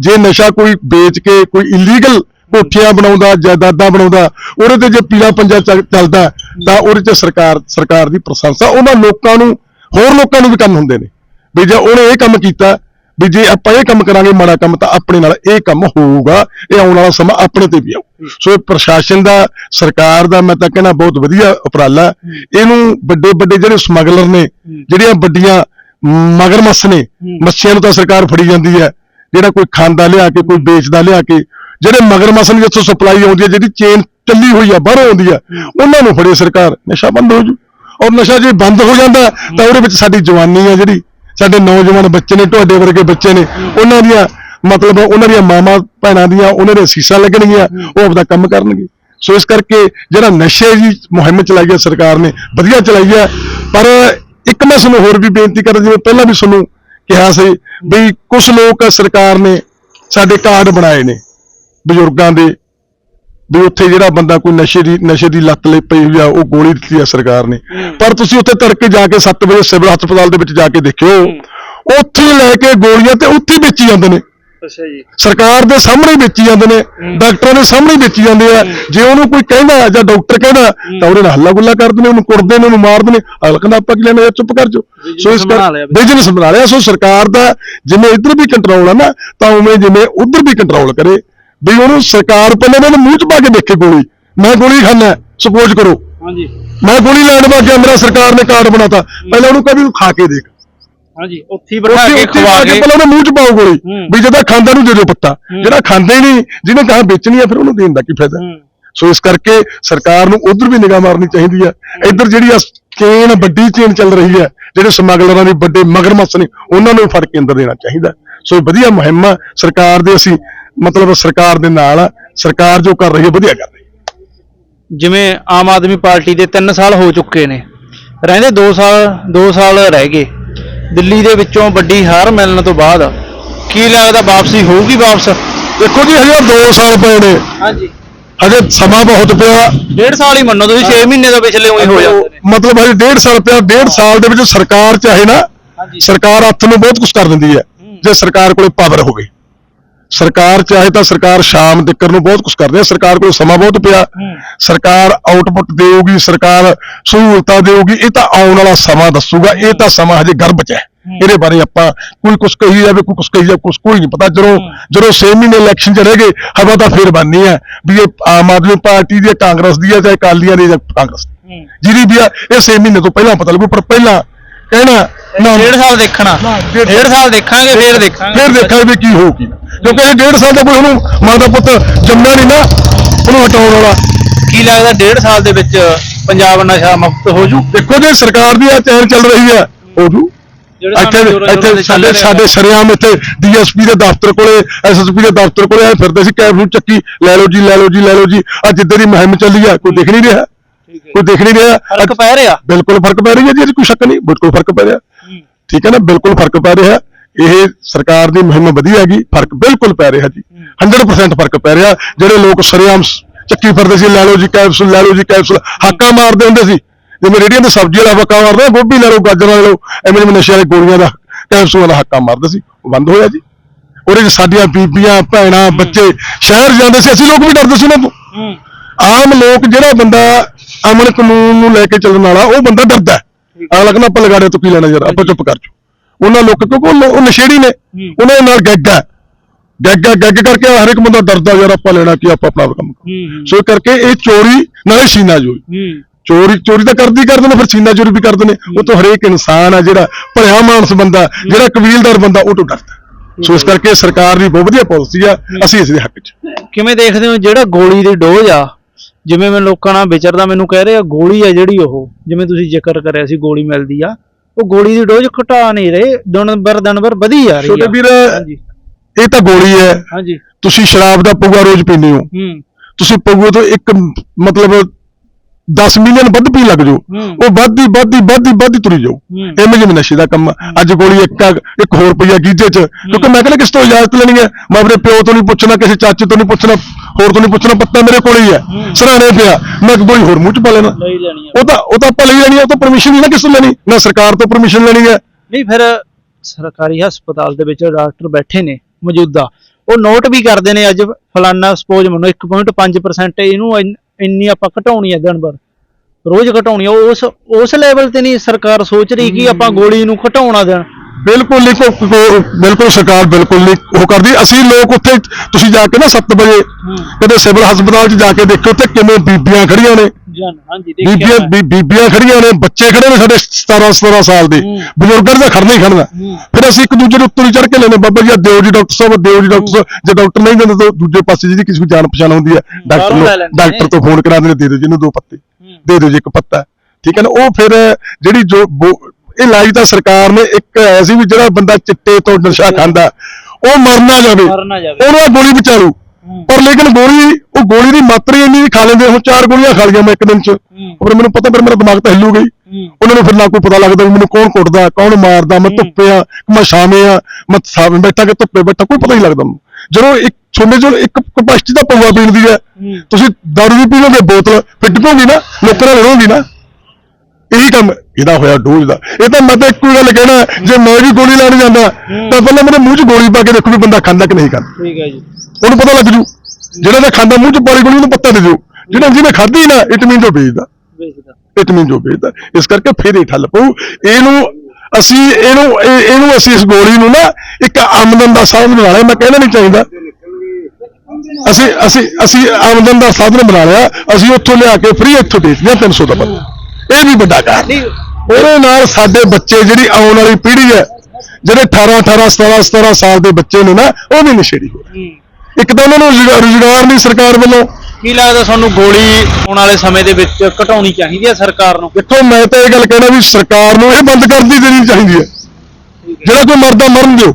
ਜੇ ਨਸ਼ਾ ਕੋਈ ਵੇਚ ਕੇ ਕੋਈ ਇਲੀਗਲ ਕੋਠੀਆਂ ਬਣਾਉਂਦਾ, ਜਾਇਦਾਦਾਂ ਬਣਾਉਂਦਾ, ਉਹਦੇ ਤੇ ਜੇ ਪੀਲਾ ਪੰਜਾ ਚੱਲਦਾ, ਤਾਂ ਉਹਦੇ ਤੇ ਸਰਕਾਰ ਸਰਕਾਰ ਦੀ ਪ੍ਰਸ਼ੰਸਾ, ਉਹਨਾਂ ਲੋਕਾਂ ਨੂੰ, ਹੋਰ ਲੋਕਾਂ ਨੂੰ ਵੀ ਕੰਮ ਹੁੰਦੇ ਨੇ। ਵੀ ਜੇ ਉਹਨੇ ਇਹ ਕੰਮ ਕੀਤਾ ਵੀ ਜੇ ਆਪਾਂ ਇਹ ਕੰਮ ਕਰਾਂਗੇ ਮਾੜਾ ਕੰਮ ਤਾਂ ਆਪਣੇ ਨਾਲ ਇਹ ਕੰਮ ਹੋਊਗਾ ਇਹ ਆਉਣ ਵਾਲਾ ਸਮਾਂ ਆਪਣੇ ਤੇ ਵੀ ਆਊ। ਸੋ ਇਹ ਪ੍ਰਸ਼ਾਸਨ ਦਾ ਸਰਕਾਰ ਦਾ ਮੈਂ ਤਾਂ ਕਹਿੰਦਾ ਬਹੁਤ ਵਧੀਆ ਉਪਰਾਲਾ। ਇਹਨੂੰ ਵੱਡੇ ਵੱਡੇ ਜਿਹੜੇ ਸਮਗਲਰ ਨੇ ਜਿਹੜੀਆਂ ਵੱਡੀਆਂ ਮਗਰਮੱਛ ਨੇ ਮੱਛੀਆਂ ਨੂੰ ਤਾਂ ਸਰਕਾਰ ਫੜੀ ਜਾਂਦੀ ਹੈ। ਜਿਹੜਾ ਕੋਈ ਖਾਂਦਾ ਲਿਆ ਕੇ ਕੋਈ ਵੇਚਦਾ ਲਿਆ ਕੇ ਜਿਹੜੇ ਮਗਰਮੱਛ ਨੂੰ ਜਿੱਥੋਂ ਸਪਲਾਈ ਆਉਂਦੀ ਹੈ ਜਿਹੜੀ ਚੇਨ ਚੱਲੀ ਹੋਈ ਆ ਬਾਹਰੋਂ ਆਉਂਦੀ ਆ ਉਹਨਾਂ ਨੂੰ ਫੜੇ ਸਰਕਾਰ। ਨਸ਼ਾ ਬੰਦ ਹੋ ਜੂ। ਔਰ ਨਸ਼ਾ ਜੇ ਬੰਦ ਹੋ ਜਾਂਦਾ ਤਾਂ ਉਹਦੇ ਵਿੱਚ ਸਾਡੀ ਜਵਾਨੀ ਆ ਜਿਹੜੀ। ਸਾਡੇ ਨੌਜਵਾਨ ਬੱਚੇ ਨੇ, ਤੁਹਾਡੇ ਵਰਗੇ ਬੱਚੇ ਨੇ, ਉਹਨਾਂ ਦੀਆਂ ਮਤਲਬ ਉਹਨਾਂ ਦੀਆਂ ਮਾਮਾ ਭੈਣਾਂ ਦੀਆਂ ਉਹਨਾਂ ਦੇ ਸੀਸਾਂ ਲੱਗਣਗੀਆਂ, ਉਹ ਆਪਦਾ ਕੰਮ ਕਰਨਗੇ। ਸੋ ਇਸ ਕਰਕੇ ਜਿਹੜਾ ਨਸ਼ੇ ਦੀ ਮੁਹਿੰਮ ਚਲਾਈ ਹੈ ਸਰਕਾਰ ਨੇ, ਵਧੀਆ ਚਲਾਈ ਹੈ। ਪਰ ਇੱਕ ਮੈਂ ਤੁਹਾਨੂੰ ਹੋਰ ਵੀ ਬੇਨਤੀ ਕਰਦਾ, ਜਿਵੇਂ ਪਹਿਲਾਂ ਵੀ ਤੁਹਾਨੂੰ ਕਿਹਾ ਸੀ ਵੀ ਕੁਝ ਲੋਕ ਸਰਕਾਰ ਨੇ ਸਾਡੇ ਕਾਰਡ ਬਣਾਏ ਨੇ, ਬਜ਼ੁਰਗਾਂ ਦੇ। ਵੀ ਉੱਥੇ ਜਿਹੜਾ ਬੰਦਾ ਕੋਈ ਨਸ਼ੇ ਦੀ ਨਸ਼ੇ ਦੀ ਲੱਤ ਲਈ ਪਈ ਹੋਈ ਆ ਉਹ ਗੋਲੀ ਦਿੱਤੀ ਆ ਸਰਕਾਰ ਨੇ। ਪਰ ਤੁਸੀਂ ਉੱਥੇ ਤੜਕੇ ਜਾ ਕੇ 7 ਵਜੇ ਸਿਵਲ ਹਸਪਤਾਲ ਦੇ ਵਿੱਚ ਜਾ ਕੇ ਦੇਖਿਓ ਉੱਥੇ ਲੈ ਕੇ ਗੋਲੀਆਂ ਤੇ ਉੱਥੇ ਵੇਚੀ ਜਾਂਦੇ ਨੇ। ਅੱਛਾ ਜੀ। ਸਰਕਾਰ ਦੇ ਸਾਹਮਣੇ ਵੇਚੀ ਜਾਂਦੇ ਨੇ ਡਾਕਟਰਾਂ ਦੇ ਸਾਹਮਣੇ ਵੇਚੀ ਜਾਂਦੇ ਆ। ਜੇ ਉਹਨੂੰ ਕੋਈ ਕਹਿੰਦਾ ਜਾਂ ਡਾਕਟਰ ਕਹਿੰਦਾ ਤਾਂ ਉਹਦੇ ਨਾਲ ਹੱਲਾ ਗੁੱਲਾ ਕਰਦੇ ਨੇ ਉਹਨੂੰ ਕੁੱਟਦੇ ਨੇ ਉਹਨੂੰ ਮਾਰਦੇ ਨੇ। ਅਗਲਾ ਕਹਿੰਦਾ ਆਪਾਂ ਕੀ ਲੈਣਾ ਚੁੱਪ ਕਰ ਜਾਓ। ਸੋ ਇਸ ਕਰ। ਬਿਜ਼ਨਸ ਬਣਾ ਲਿਆ। ਸੋ ਸਰਕਾਰ ਦਾ ਜਿਵੇਂ ਇੱਧਰ ਵੀ ਕੰਟਰੋਲ ਆ ਨਾ ਤਾਂ ਉਵੇਂ ਜਿਵੇਂ ਉੱਧਰ ਵੀ ਕੰਟਰੋਲ ਕਰੇ। ਵੀ ਉਹਨੂੰ ਸਰਕਾਰ ਪਹਿਲਾਂ ਉਹਨਾਂ ਨੂੰ ਮੂੰਹ ਚ ਪਾ ਕੇ ਦੇਖੇ ਗੋਲੀ। ਮੈਂ ਗੋਲੀ ਖਾਣਾ ਸਪੋਜ਼ ਕਰੋ। ਹਾਂਜੀ। ਮੈਂ ਗੋਲੀ ਲੈਣ ਵਾਸਤੇ ਮੇਰਾ ਸਰਕਾਰ ਨੇ ਕਾਰਡ ਬਣਾਤਾ। ਪਹਿਲਾਂ ਉਹਨੂੰ ਕਹੀ ਖਾ ਕੇ ਦੇਖ। ਹਾਂਜੀ ਉੱਥੇ ਬਿਠਾ ਕੇ ਖਵਾ ਪਹਿਲਾਂ ਉਹਨੇ ਮੂੰਹ ਚ ਪਾਓ ਗੋਲੀ। ਵੀ ਜਿਹਦਾ ਖਾਂਦਾ ਨੂੰ ਦੇ ਦਿਓ ਪੱਤਾ। ਜਿਹੜਾ ਖਾਂਦਾ ਹੀ ਨਹੀਂ ਜਿਹਨੇ ਕਹਾ ਵੇਚਣੀ ਆ ਫਿਰ ਉਹਨੂੰ ਦੇਣ ਦਾ ਕੀ ਫਾਇਦਾ। ਸੋ ਇਸ ਕਰਕੇ ਸਰਕਾਰ ਨੂੰ ਉਧਰ ਵੀ ਨਿਗਾਹ ਮਾਰਨੀ ਚਾਹੀਦੀ ਹੈ। ਇੱਧਰ ਜਿਹੜੀ ਆ ਚੇਨ ਵੱਡੀ ਚੇਨ ਚੱਲ ਰਹੀ ਹੈ ਜਿਹੜੇ ਸਮਗਲਰਾਂ ਦੇ ਵੱਡੇ ਮਗਰਮੱਛ ਨੇ ਉਹਨਾਂ ਨੂੰ ਫੜ ਕੇ ਅੰਦਰ ਦੇਣਾ ਚਾਹੀਦਾ। ਸੋ ਵਧੀਆ ਮੁਹਿੰਮ ਆ। ਸਰਕਾਰ ਦੇ ਅਸੀਂ ਮਤਲਬ ਸਰਕਾਰ ਦੇ ਨਾਲ ਆ। ਸਰਕਾਰ ਜੋ ਕਰ ਰਹੀ ਹੈ ਵਧੀਆ ਕਰ ਰਹੀ ਹੈ। ਜਿਵੇਂ ਆਮ ਆਦਮੀ ਪਾਰਟੀ ਦੇ 3 ਸਾਲ ਹੋ ਚੁੱਕੇ ਨੇ। ਰਹਿੰਦੇ 2 ਸਾਲ 2 ਸਾਲ ਰਹਿ ਗਏ। ਦਿੱਲੀ ਦੇ ਵਿੱਚੋਂ ਵੱਡੀ ਹਾਰ ਮਿਲਣ ਤੋਂ ਬਾਅਦ ਕੀ ਲੱਗਦਾ ਵਾਪਸੀ ਹੋਊਗੀ ਵਾਪਸ? ਦੇਖੋ ਜੀ ਹਜੇ 2 ਸਾਲ ਪਏ ਨੇ। ਹਾਂਜੀ। ਹਜੇ ਸਮਾਂ ਬਹੁਤ ਪਿਆ। ਡੇਢ ਸਾਲ ਹੀ ਮੰਨੋ ਤੁਸੀਂ 6 ਮਹੀਨੇ ਦਾ ਪਿਛਲੇ ਉਹੀ ਹੋ ਜਾਂਦੇ ਮਤਲਬ ਹਜੇ 1.5 ਸਾਲ ਪਿਆ। 1.5 ਸਾਲ ਦੇ ਵਿੱਚ ਸਰਕਾਰ ਚਾਹੇ ਨਾ ਸਰਕਾਰ ਹੱਥ ਨੂੰ ਬਹੁਤ ਕੁਝ ਕਰ ਦਿੰਦੀ ਹੈ। ਜੇ ਸਰਕਾਰ ਕੋਲੇ ਪਾਵਰ ਹੋਵੇ। ਸਰਕਾਰ ਚਾਹੇ ਤਾਂ ਸਰਕਾਰ ਸ਼ਾਮ ਤੱਕ ਨੂੰ ਬਹੁਤ ਕੁਝ ਕਰਦੀ ਹੈ ਸਰਕਾਰ ਕੋਲ ਸਮਾਂ ਬਹੁਤ ਪਿਆ। ਸਰਕਾਰ ਆਊਟਪੁੱਟ ਦੇਊਗੀ ਸਰਕਾਰ ਸਹੂਲਤਾਂ ਦੇਊਗੀ ਇਹ ਤਾਂ ਆਉਣ ਵਾਲਾ ਸਮਾਂ ਦੱਸੂਗਾ। ਇਹ ਤਾਂ ਸਮਾਂ ਹਜੇ ਗਰਭ ਚ ਹੈ। ਇਹਦੇ ਬਾਰੇ ਆਪਾਂ ਕੋਈ ਕੁਝ ਕਹੀ ਜਾਵੇ ਕੋਈ ਕੁਝ ਕਹੀ ਜਾਵੇ ਕੁਝ ਕੋਈ ਨਹੀਂ ਪਤਾ। ਜਦੋਂ ਜਦੋਂ 6 ਮਹੀਨੇ ਇਲੈਕਸ਼ਨ ਚ ਰਹਿ ਗਏ ਹਵਾ ਤਾਂ ਫੇਰ ਬਣਨੀ ਹੈ ਵੀ ਇਹ ਆਮ ਆਦਮੀ ਪਾਰਟੀ ਦੀ ਹੈ ਕਾਂਗਰਸ ਦੀ ਹੈ ਚਾਹੇ ਅਕਾਲੀਆਂ ਦੀ ਹੈ ਜਾਂ ਕਾਂਗਰਸ ਦੀ। ਜਿਹਦੀ ਵੀ ਆ ਇਹ 6 ਮਹੀਨੇ ਤੋਂ ਪਹਿਲਾਂ ਪਤਾ ਲੱਗੂ ਪਰ ਪਹਿਲਾਂ ਕਹਿਣਾ ਡੇਢ ਸਾਲ ਦੇਖਣਾ। ਡੇਢ- ਡੇਢ ਸਾਲ ਦੇਖਾਂਗੇ ਫੇਰ ਦੇਖਾਂਗੇ। ਫਿਰ ਦੇਖਾਂਗੇ ਵੀ ਕੀ ਹੋਊਗੀ ਕਿਉਂਕਿ ਇਹ ਡੇਢ ਸਾਲ ਦਾ ਕੋਈ ਉਹਨੂੰ ਮਾਂ ਦਾ ਪੁੱਤ ਜੰਮਿਆ ਨਹੀਂ ਨਾ ਉਹਨੂੰ ਹਟਾਉਣ ਵਾਲਾ। ਕੀ ਲੱਗਦਾ ਡੇਢ ਸਾਲ ਦੇ ਵਿੱਚ ਪੰਜਾਬ ਨਸ਼ਾ ਮੁਕਤ ਹੋ ਜੂ? ਦੇਖੋ ਜੇ ਸਰਕਾਰ ਦੀ ਆ ਚੈਨ ਚੱਲ ਰਹੀ ਹੈ ਹੋ ਜੂ। ਇੱਥੇ ਇੱਥੇ ਸਾਡੇ ਸਾਡੇ ਸਰਿਆਮ ਇੱਥੇ ਡੀਐਸਪੀ ਦੇ ਦਫ਼ਤਰ ਕੋਲੇ ਐਸਐਸਪੀ ਦੇ ਦਫ਼ਤਰ ਕੋਲੇ ਆਏ ਫਿਰਦੇ ਸੀ ਕੈਬ ਨੂੰ ਚੱਕੀ ਲੈ ਲਓ ਜੀ ਲੈ ਲਓ ਜੀ ਲੈ ਲਓ ਜੀ ਆ ਜਿੱਦਾਂ ਦੀ ਮੁਹਿੰਮ ਚੱਲੀ ਆ ਕੋਈ ਦਿਖ ਨਹੀਂ ਰਿਹਾ। ਕੋਈ ਦਿਖ ਨਹੀਂ ਰਿਹਾ। ਫ਼ਰਕ ਪੈ ਰਿਹਾ। ਬਿਲਕੁਲ ਫ਼ਰਕ ਪੈ ਰਹੀ ਹੈ ਜੀ ਇਹਦੇ ਕੋਈ ਸ਼ੱਕ ਨਹੀਂ ਬਿਲਕੁਲ ਫ਼ਰਕ ਪੈ ਰਿਹਾ। ਠੀਕ ਹੈ ਨਾ ਬਿਲਕੁਲ ਫ਼ਰਕ ਪੈ ਰਿਹਾ। ਇਹ ਸਰਕਾਰ ਦੀ ਮੁਹਿੰਮ ਵਧੀਆ ਹੈਗੀ ਫ਼ਰਕ ਬਿਲਕੁਲ ਪੈ ਰਿਹਾ ਜੀ। 100% ਫ਼ਰਕ ਪੈ ਰਿਹਾ। ਜਿਹੜੇ ਲੋਕ ਸਰੇਆਮ ਚੱਕੀ ਫਿਰਦੇ ਸੀ ਲੈ ਲਓ ਜੀ ਕੈਪਸੂਲ ਲੈ ਲਓ ਜੀ ਕੈਪਸੂਲ ਹਾਕਾ ਮਾਰਦੇ ਹੁੰਦੇ ਸੀ। ਜਿਵੇਂ ਰੇੜੀਆਂ ਤੇ ਸਬਜ਼ੀ ਵਾਲਾ ਹੱਕਾ ਮਾਰਦਾ ਗੋਭੀ ਲੈ ਲਓ ਗਾਜਰ ਲੈ ਲਓ ਐਵੇਂ ਜਿਵੇਂ ਨਸ਼ੇ ਵਾਲੇ ਗੋਲੀਆਂ ਦਾ ਕੈਪਸੂਲ ਦਾ ਹੱਕਾ ਮਾਰਦੇ ਸੀ। ਉਹ ਬੰਦ ਹੋਇਆ ਜੀ। ਉਹਦੇ ਚ ਸਾਡੀਆਂ ਬੀਬੀਆਂ ਭੈਣਾਂ ਬੱਚੇ ਸ਼ਹਿਰ ਜਾਂਦੇ ਸੀ ਅਸੀਂ ਲੋਕ ਵੀ ਡਰਦੇ ਸੀ ਉਹਨਾਂ ਤੋਂ। ਆਮ ਲੋਕ ਜਿਹੜਾ ਬੰਦਾ ਅਮਨ ਕਾਨੂੰਨ ਨੂੰ ਲੈ ਕੇ ਚੱਲਣ ਵਾਲਾ ਉਹ ਬੰਦਾ ਡਰਦਾ ਹੈ। ਅਗਲਾ ਕਹਿੰਦਾ ਆਪਾਂ ਲਗਾੜੇ ਤੋਂ ਕੀ ਲੈਣਾ ਯਾਰ? ਆਪਾਂ ਚੁੱਪ ਕਰ ਜਾਓ। ਉਹਨਾਂ ਲੋਕ ਕਿਉਂਕਿ ਉਹ ਲੋ- ਉਹ ਨਸ਼ੇੜੀ ਨੇ। ਉਹਨਾਂ ਦੇ ਨਾਲ ਗੱਗ ਹੈ। ਗੱਗ ਹੈ, ਗੱਗ ਕਰਕੇ ਹਰ ਇੱਕ ਬੰਦਾ ਡਰਦਾ ਯਾਰ ਆਪਾਂ ਲੈਣਾ ਕੀ ਆਪਾਂ ਆਪਣਾ ਕੰਮ ਕਰਨਾ। ਸੋ ਇਹ ਕਰਕੇ ਇਹ ਚੋਰੀ ਨਾਲੇ ਸੀਨਾ ਚੋਰੀ ਚੋਰੀ ਚੋਰੀ ਤਾਂ ਕਰਦੀ ਕਰਦੇ ਨੇ ਫਿਰ ਸੀਨਾ ਚੋਰੀ ਵੀ ਕਰਦੇ ਨੇ। ਉਹ ਤੋਂ ਹਰੇਕ ਇਨਸਾਨ ਆ ਜਿਹੜਾ ਭਲਿਆ ਮਾਨਸ ਬੰਦਾ ਜਿਹੜਾ ਕਬੀਲਦਾਰ ਬੰਦਾ ਉਹ ਤੋਂ ਡਰਦਾ ਸੋ ਇਸ ਕਰਕੇ ਸਰਕਾਰ ਦੀ ਬਹੁਤ ਵਧੀਆ ਪਾਲਿਸੀ ਆ ਅਸੀਂ ਇਸ ਦੇ ਹੱਕ 'ਚ। ਕਿਵੇਂ ਦੇਖਦੇ ਹੋ ਜਿਹੜਾ ਗੋਲੀ ਦੀ ਡੋਜ਼ ਆ ਜਿਵੇਂ ਮੈਂ ਲੋਕਾਂ ਨਾਲ ਵਿਚਰਦਾ ਮੈਨੂੰ ਕਹਿ ਰਹੇ ਆ ਗੋਲੀ ਆ ਜਿਹੜੀ ਉਹ ਜਿਵੇਂ ਤੁਸੀਂ ਜ਼ਿਕਰ ਕਰਿਆ ਸੀ ਗੋਲੀ ਮਿਲਦੀ ਆ ਉਹ ਗੋਲੀ ਦੀ ਡੋਜ਼ ਘਟਾ ਨਹੀਂ ਰਹੇ ਦਿਨ ਬਰ ਦਿਨ ਬਰ ਵਧੀ ਜਾ ਰਹੀ ਛੋਟੇ ਆ ਵੀਰ ਹਾਂਜੀ। ਇਹ ਤਾਂ ਗੋਲੀ ਹੈ। ਹਾਂਜੀ। ਤੁਸੀਂ ਸ਼ਰਾਬ ਦਾ ਪਊਆ ਰੋਜ਼ ਪੀਂਦੇ ਹੋ। ਹੂੰ। ਤੁਸੀਂ ਪਊਏ ਤੋਂ ਇੱਕ ਮਤਲਬ 10 ਮਿਲੀਅਨ ਵੱਧ ਪੀ ਲੱਗ ਜਾਓ। ਉਹ ਵੱਧਦੀ ਵੱਧਦੀ ਵੱਧਦੀ ਵੱਧਦੀ ਤੁਰੀ ਜਾਓ। ਐਵੇਂ ਜਿਵੇਂ ਨਸ਼ੇ ਦਾ ਕੰਮ ਆ। ਅੱਜ ਗੋਲੀ ਇੱਕ ਆ, ਇੱਕ ਹੋਰ ਪਈਆ ਗੀਜੇ 'ਚ। ਕਿਉਂਕਿ ਮੈਂ ਕਹਿੰਦਾ ਕਿਸ ਤੋਂ ਇਜਾਜ਼ਤ ਲੈਣੀ ਹੈ? ਮੈਂ ਆਪਣੇ ਪਿਓ ਤੋਂ ਨਹੀਂ ਪੁੱਛਣਾ ਕਿਸੇ ਚਾਚੇ ਤੋਂ ਨਹੀਂ ਪੁੱਛਣਾ ਹੋਰ ਤੋਂ ਨਹੀਂ ਪੁੱਛਣਾ ਪੱਤਾ ਮੇਰੇ ਕੋਲ ਹੀ ਹੈ। ਸਰਾਣੇ ਪਿਆ। ਮੈਂ ਇੱਕ ਗੋਲੀ ਹੋਰ ਮੂੰਹ 'ਚ ਪਾ ਲੈਣਾ। ਲਈ ਲੈਣੀ ਆ। ਉਹ ਤਾਂ ਉਹ ਤਾਂ ਆਪਾਂ ਲਈ ਲੈਣੀ ਹੈ ਉਹ ਤਾਂ ਪਰਮਿਸ਼ਨ ਨਹੀਂ ਨਾ ਕਿਸ ਤੋਂ ਲੈਣੀ। ਨਾ ਸਰਕਾਰ ਤੋਂ ਪਰਮਿਸ਼ਨ ਲੈਣੀ ਹੈ। ਨਹੀਂ ਫਿਰ ਸਰਕਾਰੀ ਹਸਪਤਾਲ ਦੇ ਵਿੱਚ ਡਾਕਟਰ ਬੈਠੇ ਨੇ ਮੌਜੂਦਾ। ਉਹ ਨੋਟ ਵੀ ਕਰਦੇ ਨੇ ਅੱਜ ਫਲਾਨਾ ਸਪੋਜ਼ ਮੰਨੋ 1.5% ਇਹਨੂੰ ਇੰਨ- ਇੰਨੀ ਆਪਾਂ ਘਟਾਉਣੀ ਹੈ ਦਿਨ ਭਰ ਰੋਜ਼ ਘਟਾਉਣੀ ਆ ਉਸ ਉਸ ਲੈਵਲ ਤੇ ਨਹੀਂ ਸਰਕਾਰ ਸੋਚ ਰਹੀ ਕਿ ਆਪਾਂ ਗੋਲੀ ਨੂੰ ਘਟਾਉਣਾ ਦੇਣ। ਬਿਲਕੁਲ ਨਹੀਂ ਕੋ- ਕੋ- ਬਿਲਕੁਲ ਸਰਕਾਰ ਬਿਲਕੁਲ ਨਹੀਂ ਉਹ ਕਰਦੀ। ਅਸੀਂ ਲੋਕ ਉੱਥੇ ਤੁਸੀਂ ਜਾ ਕੇ ਨਾ 7 ਵਜੇ ਕਦੇ ਸਿਵਲ ਹਸਪਤਾਲ 'ਚ ਜਾ ਕੇ ਦੇਖੋ ਉੱਥੇ ਕਿਵੇਂ ਬੀਬੀਆਂ ਖੜੀਆਂ ਨੇ। ਜਨ ਹਾਂਜੀ ਬੀਬੀਆਂ ਬੀ- ਬੀਬੀਆਂ ਖੜੀਆਂ ਨੇ ਬੱਚੇ ਖੜੇ ਨੇ ਸਾਡੇ 17 17 ਸਾਲ ਦੇ। ਹੂੰ। ਬਜ਼ੁਰਗਾਂ ਦਾ ਖੜਨਾ ਹੀ ਖੜਨਾ ਫਿਰ ਅਸੀਂ ਇੱਕ ਦੂਜੇ ਦੇ ਉੱਤੋਂ ਚੜ ਕੇ ਲੈਨੇ ਬਾਬਾ ਜੀ ਆਹ ਦਿਓ ਜੀ ਡਾਕਟਰ ਸਾਹਿਬ ਦਿਓ ਜੀ ਡਾਕਟਰ ਸਾਹਿਬ। ਜੇ ਡਾਕਟਰ ਨਹੀਂ ਦਿੰਦੇ ਤਾਂ ਦੂਜੇ ਪਾਸੇ ਜਿਹਦੀ ਕਿਸੇ ਨੂੰ ਜਾਣ ਪਛਾਣ ਹੁੰਦੀ ਹੈ ਡਾਕਟਰ ਬਾਹਰੋਂ ਨੂੰ ਲੈ ਲੈਂਦੇ ਡਾਕਟਰ ਨੇ। ਤੋਂ ਫੋਨ ਕਰਾ ਦਿੰਦੇ ਦੇ ਦਿਓ ਜੀ ਇਹਨੂੰ ਦੋ ਪੱਤੇ। ਦੇ ਦਿਓ ਜੀ ਇੱਕ ਪੱਤਾ। ਠੀਕ ਹੈ ਨਾ? ਉਹ ਫਿਰ ਜਿਹੜੀ ਜੋ ਬੋ- ਇਹ ਲਾਈ ਤਾਂ ਸਰਕਾਰ ਨੇ ਇੱਕ ਐ ਸੀ ਵੀ ਜਿਹੜਾ ਬੰਦਾ ਚਿੱਟੇ ਤੋਂ ਨਸ਼ਾ ਖਾਂਦਾ ਉਹ ਮਰ ਨਾ ਜਾਵੇ। ਉਹਨੂੰ ਗੋਲੀ ਬਚਾਰੂ ਪਰ ਲੇਕਿਨ ਗੋਲੀ ਉਹ ਗੋਲੀ ਦੀ ਮਾਤਰਾ ਇੰਨੀ ਵੀ ਖਾ ਲੈਂਦੇ। ਹੁਣ ਚਾਰ ਗੋਲੀਆਂ ਖਾ ਲਈਆਂ ਮੈਂ ਇੱਕ ਦਿਨ ਚ। ਪਰ ਮੈਨੂੰ ਪਤਾ ਪਰ ਮੇਰਾ ਦਿਮਾਗ ਤਾਂ ਹਿੱਲੂ ਗਈ। ਉਹਨਾਂ ਨੂੰ ਫਿਰ ਨਾ ਕੋਈ ਪਤਾ ਲੱਗਦਾ ਵੀ ਮੈਨੂੰ ਕੌਣ ਕੁੱਟਦਾ ਕੌਣ ਮਾਰਦਾ। ਮੈਂ ਧੁੱਪੇ ਆ ਮੈਂ ਛਾਵੇਂ ਆ ਮੈਂ ਸਾਵੇਂ ਬੈਠਾ ਕਿ ਧੁੱਪੇ ਬੈਠਾ ਕੋਈ ਪਤਾ ਨਹੀਂ ਲੱਗਦਾ ਮੈਨੂੰ। ਜਦੋਂ ਇੱਕ ਛੋਲੇ ਚੋਂ ਇੱਕ ਕਪੈਸਿਟੀ ਦਾ ਪਊਆ ਪੀਣ ਦੀ ਹੈ। ਤੁਸੀਂ ਦਾਰੂ ਵੀ ਪੀਓਗੇ ਬੋਤਲ ਫਿਰ ਡਿੱਗੋਗੀ ਨਾ ਲੋਕਾਂ ਨਾਲ ਲੜੋਗੀ ਨਾ। ਇਹੀ ਕੰਮ ਇਹਦਾ ਹੋਇਆ ਡੋਜ਼ ਦਾ। ਇਹ ਤਾਂ ਮੈਂ ਤਾਂ ਇੱਕੋ ਹੀ ਗੱਲ ਕਹਿਣਾ ਜੇ ਮੈਂ ਵੀ ਗੋਲੀ ਲੈਣ ਜਾਂਦਾ ਤਾਂ ਪਹਿਲਾਂ ਮੇਰੇ ਮੂੰਹ 'ਚ ਗੋਲੀ ਪਾ ਕੇ ਦੇਖੋ ਵੀ ਬੰਦਾ ਖਾਂਦਾ ਕਿ ਨਹੀਂ ਖਾਂਦਾ। ਠੀਕ ਹੈ ਜੀ। ਉਹਨੂੰ ਪਤਾ ਲੱਗ ਜੂ। ਜਿਹੜਾ ਤਾਂ ਖਾਂਦਾ ਮੂੰਹ 'ਚ ਪਾਲੀ ਗੋਲੀ ਉਹਨੂੰ ਪਤਾ ਦੇ ਦਿਓ। ਜਿਹੜਾ ਜਿਹਨੇ ਖਾਧੀ ਨਾ ਇਟ ਮੀਨ ਜੋ ਵੇਚਦਾ ਵੇਚਦਾ। ਇਟ ਮੀਨ ਜੋ ਵੇਚਦਾ ਇਸ ਕਰਕੇ ਫਿਰ ਇਹ ਠੱਲ ਪਊ। ਇਹਨੂੰ ਅਸੀਂ ਇਹਨੂੰ ਇਹ- ਇਹਨੂੰ ਅਸੀਂ ਇਸ ਗੋਲੀ ਨੂੰ ਨਾ ਇੱਕ ਆਮਦਨ ਦਾ ਸਾਧਨ ਬਣਾ ਲਿਆ। ਮੈਂ ਕਹਿਣਾ ਨਹੀਂ ਚਾਹੀਦਾ। ਅਸੀਂ ਅਸੀਂ ਅਸੀਂ ਆਮਦਨ ਦਾ ਸਾਧਨ ਬਣਾ ਲਿਆ। ਅਸੀਂ ਉੱਥੋਂ ਲਿਆ ਕੇ ਫ੍ਰੀ ਇੱਥੋਂ ਵੇਚਦੇ ਹਾਂ 300 ਦਾ ਪੱਤਾ ਇਹ ਵੀ ਵੱਡਾ ਕਾਰਨ ਉਹਦੇ ਨਾਲ ਸਾਡੇ ਬੱਚੇ ਜਿਹੜੀ ਆਉਣ ਵਾਲੀ ਪੀੜ੍ਹੀ ਹੈ ਜਿਹੜੇ 18 18 17 17 ਸਾਲ ਦੇ ਬੱਚੇ ਨੇ ਨਾ ਉਹ ਵੀ ਨਸ਼ੇੜੀ ਹੋ ਰਹੇ ਇੱਕ ਤਾਂ ਉਹਨਾਂ ਨੂੰ ਰੁਜ਼ਗਾ- ਰੁਜ਼ਗਾਰ ਨਹੀਂ ਸਰਕਾਰ ਵੱਲੋਂ। ਕੀ ਲੱਗਦਾ ਤੁਹਾਨੂੰ ਗੋਲੀ ਆਉਣ ਵਾਲੇ ਸਮੇਂ ਦੇ ਵਿੱਚ ਘਟਾਉਣੀ ਚਾਹੀਦੀ ਹੈ ਸਰਕਾਰ ਨੂੰ? ਦੇਖੋ ਮੈਂ ਤਾਂ ਇਹ ਗੱਲ ਕਹਿਣਾ ਵੀ ਸਰਕਾਰ ਨੂੰ ਇਹ ਬੰਦ ਕਰਦੀ ਦੇਣੀ ਚਾਹੀਦੀ ਹੈ। ਜਿਹੜਾ ਕੋਈ ਮਰਦਾ ਮਰਨ ਦਿਓ।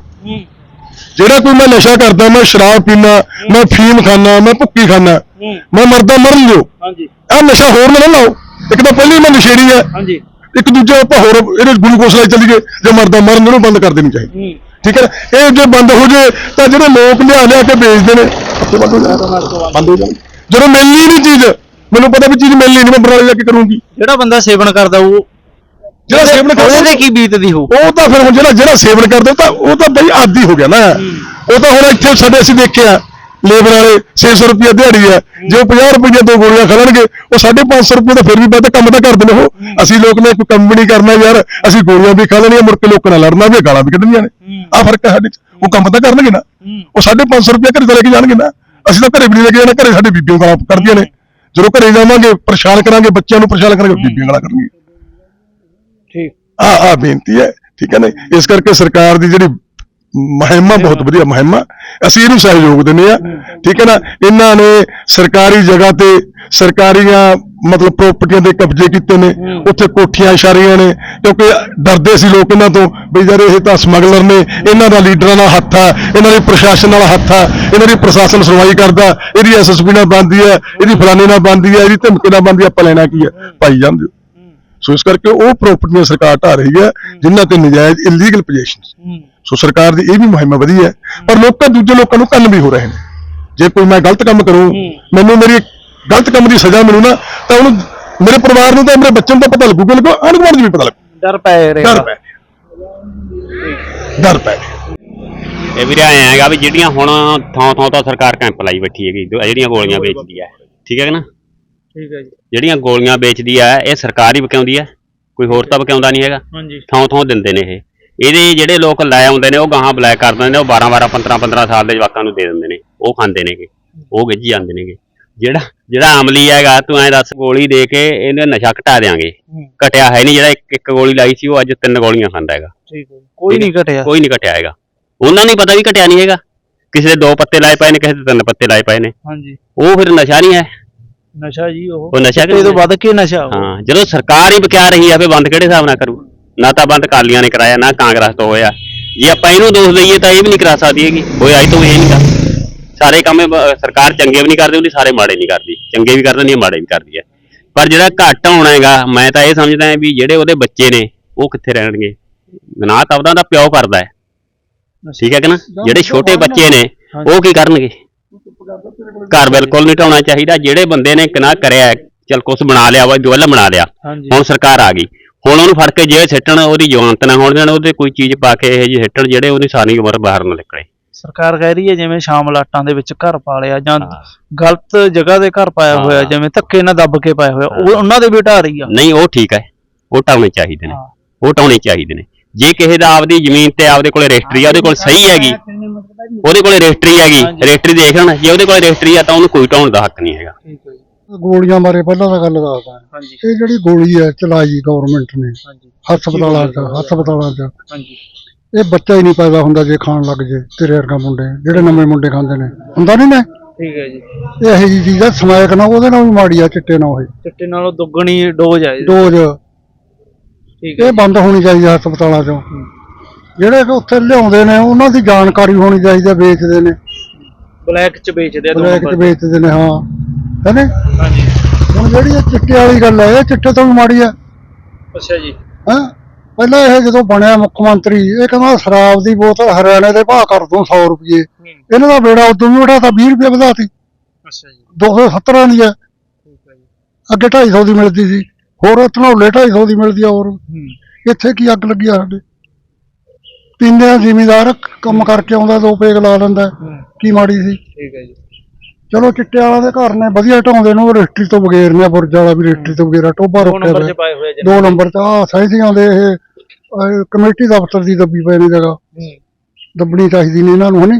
ਜਿਹੜਾ ਕੋਈ ਮੈਂ ਨਸ਼ਾ ਕਰਦਾ ਮੈਂ ਸ਼ਰਾਬ ਪੀਣਾ ਮੈਂ ਫੀਮ ਖਾਣਾ ਮੈਂ ਭੁੱਕੀ ਖਾਣਾ ਮੈਂ ਮਰਦਾ ਮਰਨ ਦਿਓ। ਹਾਂਜੀ। ਆਹ ਨਸ਼ਾ ਹੋਰ ਨਾ ਲਾਓ। ਇੱਕ ਤਾਂ ਪਹਿਲੀ ਮੈਂ ਨਸ਼ੇੜੀ ਹੈ। ਹਾਂਜੀ। ਇੱਕ ਦੂਜਾ ਆਪਾਂ ਹੋਰ ਇਹਦੇ ਗਲੂਕੋਸ ਲੈ ਚੱਲੀਏ ਜੇ ਮਰਦਾ ਮਰਨ ਨੂੰ ਬੰਦ ਕਰ ਦੇਣੀ ਚਾਹੀਦੀ। ਠੀਕ ਹੈ? ਇਹ ਜੇ ਬੰਦ ਹੋ ਜੇ ਤਾਂ ਜਿਹੜੇ ਲੋਕ ਲਿਆ ਲਿਆ ਕੇ ਵੇਚਦੇ ਨੇ ਬੰਦ ਹੋ ਜਾਣ। ਜਦੋਂ ਮਿਲਣੀ ਨਹੀਂ ਚੀਜ਼ ਮੈਨੂੰ ਪਤਾ ਵੀ ਚੀਜ਼ ਮਿਲਣੀ ਨਹੀਂ ਮੈਂ ਬਰਾਲੇ ਜਾ ਕੇ ਕਰੂੰਗੀ। ਜਿਹੜਾ ਬੰਦਾ ਸੇਵਨ ਕਰਦਾ ਉਹ ਜਿਹੜਾ ਸੇਵਨ ਉਹਦੇ ਕਰਦਾ ਤੇ ਕੀ ਬੀਤਦੀ ਹੋ ਉਹ ਤਾਂ ਫਿਰ ਹੁਣ ਜਿਹੜਾ ਜਿਹੜਾ ਸੇਵਨ ਕਰਦਾ ਤਾਂ ਉਹ ਤਾਂ ਬਈ ਆਦੀ ਹੋ ਗਿਆ ਨਾ। ਉਹ ਤਾਂ ਹੁਣ ਇੱਥੇ ਸਾਡੇ ਅਸੀਂ ਦੇਖਿਆ। ਲੇਬਰ ਵਾਲੇ 600 ਰੁਪਏ ਦਿਹਾੜੀ ਹੈ ਜੇ ਉਹ 50 ਰੁਪਏ ਦੋ ਗੋਲੀਆਂ ਖੜਨਗੇ ਉਹ 550 ਰੁਪਏ ਤਾਂ ਫਿਰ ਵੀ ਵੱਧ ਕੰਮ ਤਾਂ ਕਰਦੇ ਨੇ ਉਹ। ਅਸੀਂ ਲੋਕ ਨੇ ਕੋਈ ਕੰਮ ਵੀ ਨਹੀਂ ਕਰਨਾ ਯਾਰ ਅਸੀਂ ਗੋਲੀਆਂ ਵੀ ਖਾ ਲੈਣੀਆਂ ਮੁੜ ਕੇ ਲੋਕਾਂ ਨਾਲ ਲੜਨਾ ਵੀ ਗਾਲਾਂ ਵੀ ਕੱਢਣੀਆਂ ਨੇ। ਆਹ ਫ਼ਰਕ ਹੈ ਸਾਡੇ ਚ। ਉਹ ਕੰਮ ਤਾਂ ਕਰਨਗੇ ਨਾ। ਉਹ 550 ਰੁਪਏ ਘਰੇ ਲੈ ਕੇ ਜਾਣਗੇ ਨਾ। ਅਸੀਂ ਤਾਂ ਘਰੇ ਵੀ ਨਹੀਂ ਲੈ ਕੇ ਜਾਣਾ ਘਰੇ ਸਾਡੇ ਬੀਬੀਆਂ ਗਾਲਾਂ ਕੱਢਦੀਆਂ ਨੇ। ਜਦੋਂ ਘਰੇ ਜਾਵਾਂਗੇ ਪਰੇਸ਼ਾਨ ਕਰਾਂਗੇ ਬੱਚਿਆਂ ਨੂੰ ਪਰੇਸ਼ਾਨ ਕਰਾਂਗੇ ਬੀਬੀਆਂ ਗਾਲਾਂ ਕੱਢਣਗੀਆਂ। ਠੀਕ। ਆ ਆ ਬੇਨਤੀ ਹੈ ਠੀਕ ਹੈ ਨਾ? ਇਸ ਕਰਕੇ ਸਰਕਾਰ ਦੀ ਜਿਹੜੀ ਮਹਿਮਾ ਬਹੁਤ ਵਧੀਆ ਮਹਿਮਾ। ਅਸੀਂ ਇਹਨੂੰ ਸਹਿਯੋਗ ਦਿੰਦੇ ਆ ਠੀਕ ਹੈ ਨਾ? ਇਹਨਾਂ ਨੇ ਸਰਕਾਰੀ ਜਗ੍ਹਾ ਤੇ ਸਰਕਾਰੀਆਂ ਮਤਲਬ ਪ੍ਰਾਪਰਟੀਆਂ ਦੇ ਕਬਜ਼ੇ ਕੀਤੇ ਨੇ। ਉੱਥੇ ਕੋਠੀਆਂ ਇਸ਼ਾਰੀਆਂ ਨੇ। ਕਿਉਂਕਿ ਡਰਦੇ ਸੀ ਲੋਕ ਇਹਨਾਂ ਤੋਂ ਵੀ ਯਾਰ ਇਹ ਤਾਂ ਸਮਗਲਰ ਨੇ। ਇਹਨਾਂ ਦਾ ਲੀਡਰਾਂ ਨਾਲ ਹੱਥ ਆ। ਇਹਨਾਂ ਦੇ ਪ੍ਰਸ਼ਾਸਨ ਨਾਲ ਹੱਥ ਆ। ਇਹਨਾਂ ਦੀ ਪ੍ਰਸ਼ਾਸਨ ਸੁਣਵਾਈ ਕਰਦਾ। ਇਹਦੀ ਐਸਐਸਪੀ ਨਾਲ ਬੰਦੀ ਹੈ ਇਹਦੀ ਫਲਾਣੇ ਨਾਲ ਬੰਦੀ ਹੈ ਇਹਦੀ ਧਮਕੀ ਨਾਲ ਬੰਦੀ ਆਪਾਂ ਲੈਣਾ ਕੀ ਹੈ ਪਾਈ ਜਾਂਦੇ ਸੋ ਇਸ ਕਰਕੇ ਉਹ ਪ੍ਰਾਪਰਟੀਆਂ ਸਰਕਾਰ ਢਾ ਰਹੀ ਹੈ ਜਿਨ੍ਹਾਂ ਤੇ ਨਜਾਇਜ਼ ਇਲੀਗਲ ਪੋਜੀਸ਼ਨਸ ਸੋ ਸਰਕਾਰ ਦੀ ਇਹ ਵੀ ਮੁਹਿੰਮ ਵਧੀ ਹੈ ਪਰ ਲੋਕਾਂ ਦੂਜੇ ਲੋਕਾਂ ਨੂੰ ਕੰਨ ਵੀ ਹੋ ਰਹੇ ਨੇ। ਜੇ ਕੋਈ ਮੈਂ ਗਲਤ ਕੰਮ ਕਰੂੰ ਮੈਨੂੰ ਮੇਰੀ ਗਲਤ ਕੰਮ ਦੀ ਸਜ਼ਾ ਮਿਲੂ ਨਾ ਤਾਂ ਉਹਨੂੰ ਮੇਰੇ ਪਰਿਵਾਰ ਨੂੰ ਤਾਂ ਮੇਰੇ ਬੱਚਿਆਂ ਨੂੰ ਤਾਂ ਪਤਾ ਲੱਗੋ ਅਨੁਮਾਨ ਨੂੰ ਵੀ ਪਤਾ ਲੱਗੂ। ਡਰ ਪੈ ਰਿਹਾ। ਡਰ ਪੈ। ਡਰ ਪੈ। ਇਹ ਵੀਰੇ ਐਂ ਹੈਗਾ ਵੀ ਜਿਹੜੀਆਂ ਹੁਣ ਥਾਂ ਥਾਂ ਤੋਂ ਸਰਕਾਰ ਕੈਂਪ ਲਾਈ ਬੈਠੀ ਹੈਗੀ ਜੋ- ਜਿਹੜੀਆਂ ਗੋਲੀਆਂ ਵੇਚਦੀ ਹੈ ਠੀਕ ਹੈ ਕਿ ਨਾ? ਠੀਕ ਹੈ ਜੀ। ਜਿਹੜੀਆਂ ਗੋਲੀਆਂ ਵੇਚਦੀ ਹੈ ਇਹ ਸਰਕਾਰ ਹੀ ਵਿਕਾਉਂਦੀ ਹੈ ਕੋਈ ਹੋਰ ਤਾਂ ਵਿਕਾਉਂਦਾ ਨਹੀਂ ਹੈਗਾ। ਹਾਂਜੀ। ਥਾਂ ਥਾਂ ਦਿੰਦੇ ਨੇ ਇਹ। ਇਹਦੇ ਜਿਹੜੇ ਲੋਕ ਲੈ ਆਉਂਦੇ ਨੇ ਉਹ ਗਾਹਾਂ ਬਲੈਕ ਕਰ ਦਿੰਦੇ ਨੇ ਉਹ 12 12 15 15 ਸਾਲ ਦੇ ਜਵਾਕਾਂ ਨੂੰ ਦੇ ਦਿੰਦੇ ਨੇ। ਉਹ ਖਾਂਦੇ ਨੇਗੇ ਉਹ ਗਿੱਜੀ ਜਾਂਦੇ ਨੇਗੇ। ਜਿਹੜਾ ਜਿਹੜਾ ਅਮਲੀ ਹੈਗਾ ਤੂੰ ਐਂ ਦੱਸ ਗੋਲੀ ਦੇ ਕੇ ਇਹਨੇ ਨਸ਼ਾ ਘਟਾ ਦੇਾਂਗੇ ਘਟਿਆ ਹੈ ਨਹੀਂ ਜਿਹੜਾ ਇੱਕ ਇੱਕ ਗੋਲੀ ਲਾਈ ਸੀ ਉਹ ਅੱਜ ਤਿੰਨ ਗੋਲੀਆਂ ਖਾਂਦਾ ਹੈਗਾ। ਠੀਕ ਹੈ ਕੋਈ ਨਹੀਂ ਘਟਿਆ। ਕੋਈ ਨਹੀਂ ਘਟਿਆ ਹੈਗਾ। ਉਹਨਾਂ ਨੂੰ ਪਤਾ ਵੀ ਘਟਿਆ ਨਹੀਂ ਹੈਗਾ। ਕਿਸੇ ਦੇ ਦੋ ਪੱਤੇ ਲਾਏ ਪਏ ਨੇ ਕਿਸੇ ਦੇ ਤਿੰਨ ਪੱਤੇ ਲਾਏ ਪਏ ਨੇ। ਹਾਂਜੀ। ਉਹ ਫਿਰ ਨਸ਼ਾ ਨਹੀਂ ਹੈ। ਨਸ਼ਾ ਜੀ ਉਹ। ਉਹ ਨਸ਼ਾ ਇਹ ਤੋਂ ਵੱਧ ਕੇ ਨਸ਼ਾ। ਹਾਂ ਜਦੋਂ ਸਰਕਾਰ ਹੀ ਬਕਿਆ ਰਹੀ ਹੈ ਫੇ ਬੰਦ ਕਿਹੜੇ ਹਿਸਾਬ ਨਾਲ ਕਰੂ? ਨਾ ਤਾਂ ਬੰਦ ਕਾਲੀਆਂ ਨੇ ਕਰਾਇਆ ਨਾ ਕਾਂਗਰਸ ਤੋਂ ਹੋਇਆ। ਜੇ ਆਪਾਂ ਇਹਨੂੰ ਦੋਸ਼ ਦਈਏ ਤਾਂ ਇਹ ਵੀ ਨਹੀਂ ਕਰਾ ਸਕਦੀ ਹੈਗੀ। ਹੋਇਆ ਹੀ ਤੋਂ ਇਹ ਨਹੀਂ ਕਰ ਸਾਰੇ ਕੰਮ ਸਰਕਾਰ ਚੰਗੇ ਵੀ ਨਹੀਂ ਕਰਦੀ ਉਹਦੀ ਸਾਰੇ ਮਾੜੇ ਨਹੀਂ ਕਰਦੀ। ਚੰਗੇ ਵੀ ਕਰ ਦਿੰਦੀ ਹੈ ਮਾੜੇ ਵੀ ਕਰਦੀ ਹੈ। ਪਰ ਜਿਹੜਾ ਘੱਟ ਹੋਣਾ ਹੈਗਾ ਮੈਂ ਤਾਂ ਇਹ ਸਮਝਦਾ ਹਾਂ ਵੀ ਜਿਹੜੇ ਉਹਦੇ ਬੱਚੇ ਨੇ ਉਹ ਕਿੱਥੇ ਰਹਿਣਗੇ? ਗਨਾਹ ਤਾਂ ਉਹਦਾ ਦਾ ਪਿਓ ਕਰਦਾ ਹੈ। ਠੀਕ ਹੈ ਕਿ ਨਾ? ਜਿਹੜੇ ਛੋਟੇ ਬੱਚੇ ਨੇ ਉਹ ਕੀ ਕਰਨਗੇ? ਘਰ ਬਿਲਕੁਲ ਨਹੀਂ ਢਾਉਣਾ ਚਾਹੀਦਾ। ਜਿਹੜੇ ਬੰਦੇ ਨੇ ਗੁਨਾਹ ਕਰਿਆ ਚੱਲ ਕੁਛ ਬਣਾ ਲਿਆ ਵਾ ਜਵਲ ਬਣਾ ਲਿਆ। ਹੁਣ ਸਰਕਾਰ ਆ ਗਈ। ਹੁਣ ਉਹਨੂੰ ਫੜ ਕੇ ਜੇ ਸਿੱਟਣ ਉਹਦੀ ਜਵਾਨਤ ਨਾ ਹੋਣ ਦੇਣ ਉਹਦੇ ਕੋਈ ਚੀਜ਼ ਪਾ ਕੇ ਇਹ ਜੀ ਸਿੱਟਣ ਜਿਹੜੇ ਉਹਦੀ ਸਾਰੀ ਉਮਰ ਬਾਹਰ ਨਾ ਨਿਕਲੇ ਸਰਕਾਰ ਕਹਿ ਰਹੀ ਹੈ ਜਿਵੇਂ ਸ਼ਾਮ ਲਾਟਾਂ ਦੇ ਵਿੱਚ ਘਰ ਪਾ ਲਿਆ ਜਾਂ। ਗਲਤ ਜਗ੍ਹਾ ਤੇ ਘਰ ਪਾਇਆ। ਹੋਇਆ ਜਿਵੇਂ ਧੱਕੇ ਨਾਲ ਦੱਬ ਕੇ ਪਾਇਆ ਹੋਇਆ ਉਹ ਉਹਨਾਂ ਦੇ ਵੀ ਢਾਹ ਰਹੀ ਆ ਨਹੀਂ ਉਹ ਠੀਕ ਹੈ ਉਹ ਟਾਉਣੇ ਚਾਹੀਦੇ ਨੇ। ਉਹ ਟਾਉਣੇ ਚਾਹੀਦੇ ਨੇ ਜੇ ਕਿਸੇ ਦਾ ਆਪਦੀ ਜ਼ਮੀਨ ਤੇ ਆਪਦੇ ਕੋਲੇ ਰਜਿਸਟਰੀ ਆ ਉਹਦੇ ਕੋਲ ਸਹੀ ਹੈਗੀ ਉਹਦੇ ਕੋਲੇ ਰਜਿਸਟਰੀ ਹੈਗੀ। ਰਜਿਸਟਰੀ ਦੇਖ ਲੈਣ ਜੇ ਉਹਦੇ ਕੋਲੇ ਰਜਿਸਟਰੀ ਆ ਤਾਂ ਉਹਨੂੰ ਕੋਈ ਢਾਉਣ ਦਾ ਹੱਕ ਨਹੀਂ ਹੈਗਾ ਠੀਕ ਹੈ ਗੋਲੀਆਂ ਬਾਰੇ ਪਹਿਲਾਂ ਤਾਂ ਗੱਲ ਦੱਸਦਾ। ਹਾਂਜੀ। ਇਹ ਜਿਹੜੀ ਗੋਲੀ ਹੈ ਚਲਾਈ ਗਵਰਨਮੈਂਟ ਨੇ ਹਾਂਜੀ। ਹਸਪਤਾਲਾਂ 'ਚ ਹਸਪਤਾਲਾਂ 'ਚ। ਹਾਂਜੀ। ਇਹ ਬੱਚਾ ਹੀ ਨਹੀਂ ਪੈਦਾ ਹੁੰਦਾ ਜੇ ਖਾਣ ਲੱਗ ਜੇ ਤੇਰੇ ਵਰਗਾ ਮੁੰਡੇ। ਜਿਹੜੇ ਨਵੇਂ ਮੁੰਡੇ ਖਾਂਦੇ ਨੇ। ਹੁੰਦਾ ਨਹੀਂ ਨਾ? ਠੀਕ ਹੈ ਜੀ। ਇਹ ਜਿਹੀ ਚੀਜ਼ ਆ ਸਮੈਕ ਉਹਦੇ ਨਾਲ ਵੀ ਮਾੜੀ ਆ ਚਿੱਟੇ ਨਾਲ ਇਹ ਚਿੱਟੇ ਨਾਲੋਂ ਦੁੱਗਣੀ ਡੋਜ਼ ਹੈ ਇਹਦੀ। ਡੋਜ਼। ਠੀਕ ਹੈ ਇਹ ਬੰਦ ਹੋਣੀ ਚਾਹੀਦੀ ਆ ਹਸਪਤਾਲਾਂ 'ਚੋਂ। ਜਿਹੜੇ ਕਿ ਉੱਥੇ ਲਿਆਉਂਦੇ ਨੇ ਉਹਨਾਂ ਦੀ ਜਾਣਕਾਰੀ ਹੋਣੀ ਚਾਹੀਦੀ ਆ ਵੇਚਦੇ ਨੇ। ਬਲੈਕ ਚ ਵੇਚਦੇ ਆ ਬਲੈਕ 'ਚ ਵੇਚਦੇ ਨੇ ਹਾਂ। ਹੈਨੇ ਹਾਂਜੀ। ਹੁਣ ਜਿਹੜੀ ਇਹ ਚਿੱਟੇ ਵਾਲੀ ਗੱਲ ਹੈ ਇਹ ਚਿੱਟੇ ਤੋਂ ਵੀ ਮਾੜੀ ਆ ਅੱਛਾ ਜੀ। ਹੈਂ? ਪਹਿਲਾਂ ਇਹ ਜਦੋਂ ਬਣਿਆ ਮੁੱਖ ਮੰਤਰੀ ਇਹ ਕਹਿੰਦਾ ਸ਼ਰਾਬ ਦੀ ਬੋਤਲ ਹਰਿਆਣੇ ਦੇ ਭਾਅ ਕਰ ਦੂੰ 100 ਰੁਪਏ। ਇਹਨਾਂ ਦਾ ਬੇੜਾ ਉਦੋਂ ਵੀ ਉਠਾਤਾ 20 ਰੁਪਏ ਵਧਾਤੀ। ਅੱਛਾ ਜੀ। 270 ਦੀ ਹੈ। ਠੀਕ ਹੈ ਜੀ। ਅੱਗੇ 250 ਦੀ ਮਿਲਦੀ ਸੀ। ਹੋਰ ਧਨੌਲੇ 250 ਦੀ ਮਿਲਦੀ ਆ ਹੋਰ। ਹੂੰ। ਇੱਥੇ ਕੀ ਅੱਗ ਲੱਗੀ ਆ ਸਾਡੇ? ਪੀਂਦੇ ਆ ਜ਼ਿਮੀਦਾਰ ਕੰਮ ਕਰਕੇ ਆਉਂਦਾ ਦੋ ਪੇਗ ਲਾ ਲੈਂਦਾ। ਹੂੰ। ਕੀ ਮਾੜੀ ਸੀ? ਠੀਕ ਹੈ ਜੀ। ਚਲੋ ਚਿੱਟੇ ਵਾਲਾ ਦੇ ਘਰ ਨੇ ਵਧੀਆ ਢਾਉਂਦੇ ਨੇ ਰਜਿਸਟਰੀ ਤੋਂ ਬਗੈਰ ਨੇ ਬੁਰਜ ਵਾਲਾ ਵੀ ਰਜਿਸਟਰੀ ਤੋਂ ਬਗੈਰ ਟੋਭਾ ਦੋ ਰੁਕਿਆ ਨੰਬਰ ਹੋਇਆ। ਚ ਪਾਏ ਹੋਏ ਜੀ। ਦੋ ਨੰਬਰ ਚ ਆ ਸਹਿਜੀਆਂ ਦੇ ਇਹ ਅਹ, ਕਮੇਟੀ ਦਫ਼ਤਰ ਦੀ ਦੱਬੀ ਪਏ ਨੇ ਜਗ੍ਹਾ। ਦੱਬਣੀ ਚਾਹੀਦੀ ਨੇ ਇਹਨਾਂ ਨੂੰ ਹਨੀ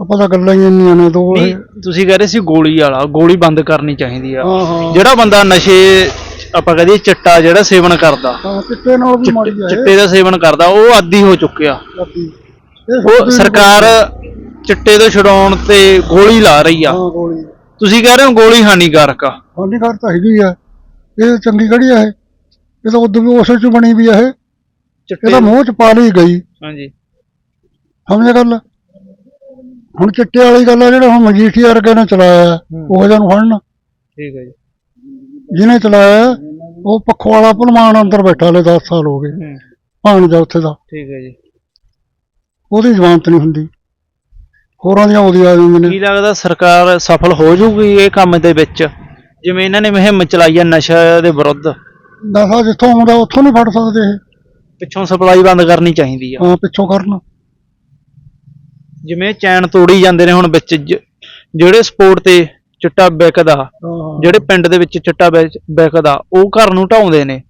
ਆਪਾਂ ਤਾਂ ਗੱਲਾਂ ਹੀ ਇੰਨੀਆਂ ਨੇ ਦੋ ਇਹ ਤੁਸੀਂ ਕਹਿ ਰਹੇ ਸੀ ਗੋਲੀ ਵਾਲਾ ਗੋਲੀ ਬੰਦ ਕਰਨੀ ਚਾਹੀਦੀ ਆ। ਹਾਂ ਹਾਂ। ਜਿਹੜਾ ਬੰਦਾ ਨਸ਼ੇ ਆਪਾਂ ਕਹਦੇ ਚਿੱਟਾ ਜਿਹੜਾ ਸੇਵਨ ਕਰਦਾ। ਹਾਂ ਚਿੱਟੇ ਨਾਲ ਵੀ ਮਾੜੀ ਆ ਇਹ। ਚਿੱਟੇ ਦਾ ਸੇਵਨ ਕਰਦਾ ਉਹ ਆਦੀ ਹੋ ਚੁੱਕਿਆ। ਲੱਗੀ। ਇਹ ਉਹ ਸਰਕਾਰ ਚਿੱਟੇ ਤੋਂ ਛਡਾਉਣ ਤੇ ਗੋਲੀ ਲਾ ਰਹੀ ਆ। ਹਾਂ ਗੋਲੀ। ਤੁਸੀਂ ਕਹਿ ਰਹੇ ਹੋ ਗੋਲੀ ਹਾਨੀਕਾਰਕ ਆ। ਹਾਨੀਕਾਰ ਤਾਂ ਹੈਗੀ ਆ। ਇਹ ਚੰਗੀ ਕਿਹੜੀ ਆ ਇਹ। ਇਹ ਤਾਂ ਉਦੋਂ ਵੀ ਉਸੇ ਚ ਬਣੀ ਵੀ ਆ ਇਹ। ਚਿੱਟੇ ਇਹਦਾ ਮੂੰਹ ਚ ਪਾ ਲਈ ਗਈ। ਹਾਂਜੀ। ਸਮਝੇ ਗੱਲ? ਹੁਣ ਚਿੱਟੇ ਵਾਲੀ ਗੱਲ ਆ ਜਿਹੜੇ ਹੁਣ ਮਜੀਠੀ ਵਰਗੇ ਨੇ ਚਲਾਇਆ। ਉਹ ਜਿਹਾ ਨੂੰ ਫੜਨ। ਠੀਕ ਹੈ ਜੀ। ਜਿਹਨੇ ਚਲਾਇਆ ਉਹ ਪੱਖੋ ਵਾਲਾ ਭਲਵਾਨ ਅੰਦਰ ਬੈਠਾ ਲੈ 10 ਸਾਲ ਹੋ ਗਏ। ਭਾਣ ਜਾ ਉੱਥੇ ਦਾ। ਠੀਕ ਹੈ ਜੀ। ਉਹਦੀ ਜ਼ਮਾਨਤ ਨਹੀਂ ਹੁੰਦੀ। ਹੋਰਾਂ ਦੀਆਂ ਉਹਦੀ ਆ ਜਾਂਦੀਆਂ ਕੀ ਨੇ ਲੱਗਦਾ ਸਰਕਾਰ ਸਫਲ ਹੋ ਜਾਊਗੀ ਇਹ ਕੰਮ ਦੇ ਵਿੱਚ? ਜਿਵੇਂ ਇਹਨਾਂ ਨੇ ਮੁਹਿੰਮ ਚਲਾਈ ਆ ਨਸ਼ਾ ਦੇ ਵਿਰੁੱਧ। ਨਸ਼ਾ ਜਿੱਥੋਂ ਆਉਂਦਾ ਉੱਥੋਂ ਨਹੀਂ ਫੜ ਸਕਦੇ ਇਹ। ਪਿੱਛੋਂ ਸਪਲਾਈ ਬੰਦ ਕਰਨੀ ਚਾਹੀਦੀ ਆ। ਹਾਂ ਪਿੱਛੋਂ ਕਰਨ। ਜਿਵੇਂ ਚੈਨ ਤੋੜੀ ਜਾਂਦੇ ਨੇ ਹੁਣ ਵਿੱਚ ਜ- ਜਿਹੜੇ ਸਪੋਰਟ ਤੇ ਚਿੱਟਾ ਵਿਕਦਾ ਹਾਂ ਜਿਹੜੇ ਪਿੰਡ ਦੇ ਵਿੱਚ ਚਿੱਟਾ ਵੇਚ- ਵਿਕਦਾ ਉਹ ਘਰ ਨੂੰ ਢਾਉਂਦੇ ਨੇ।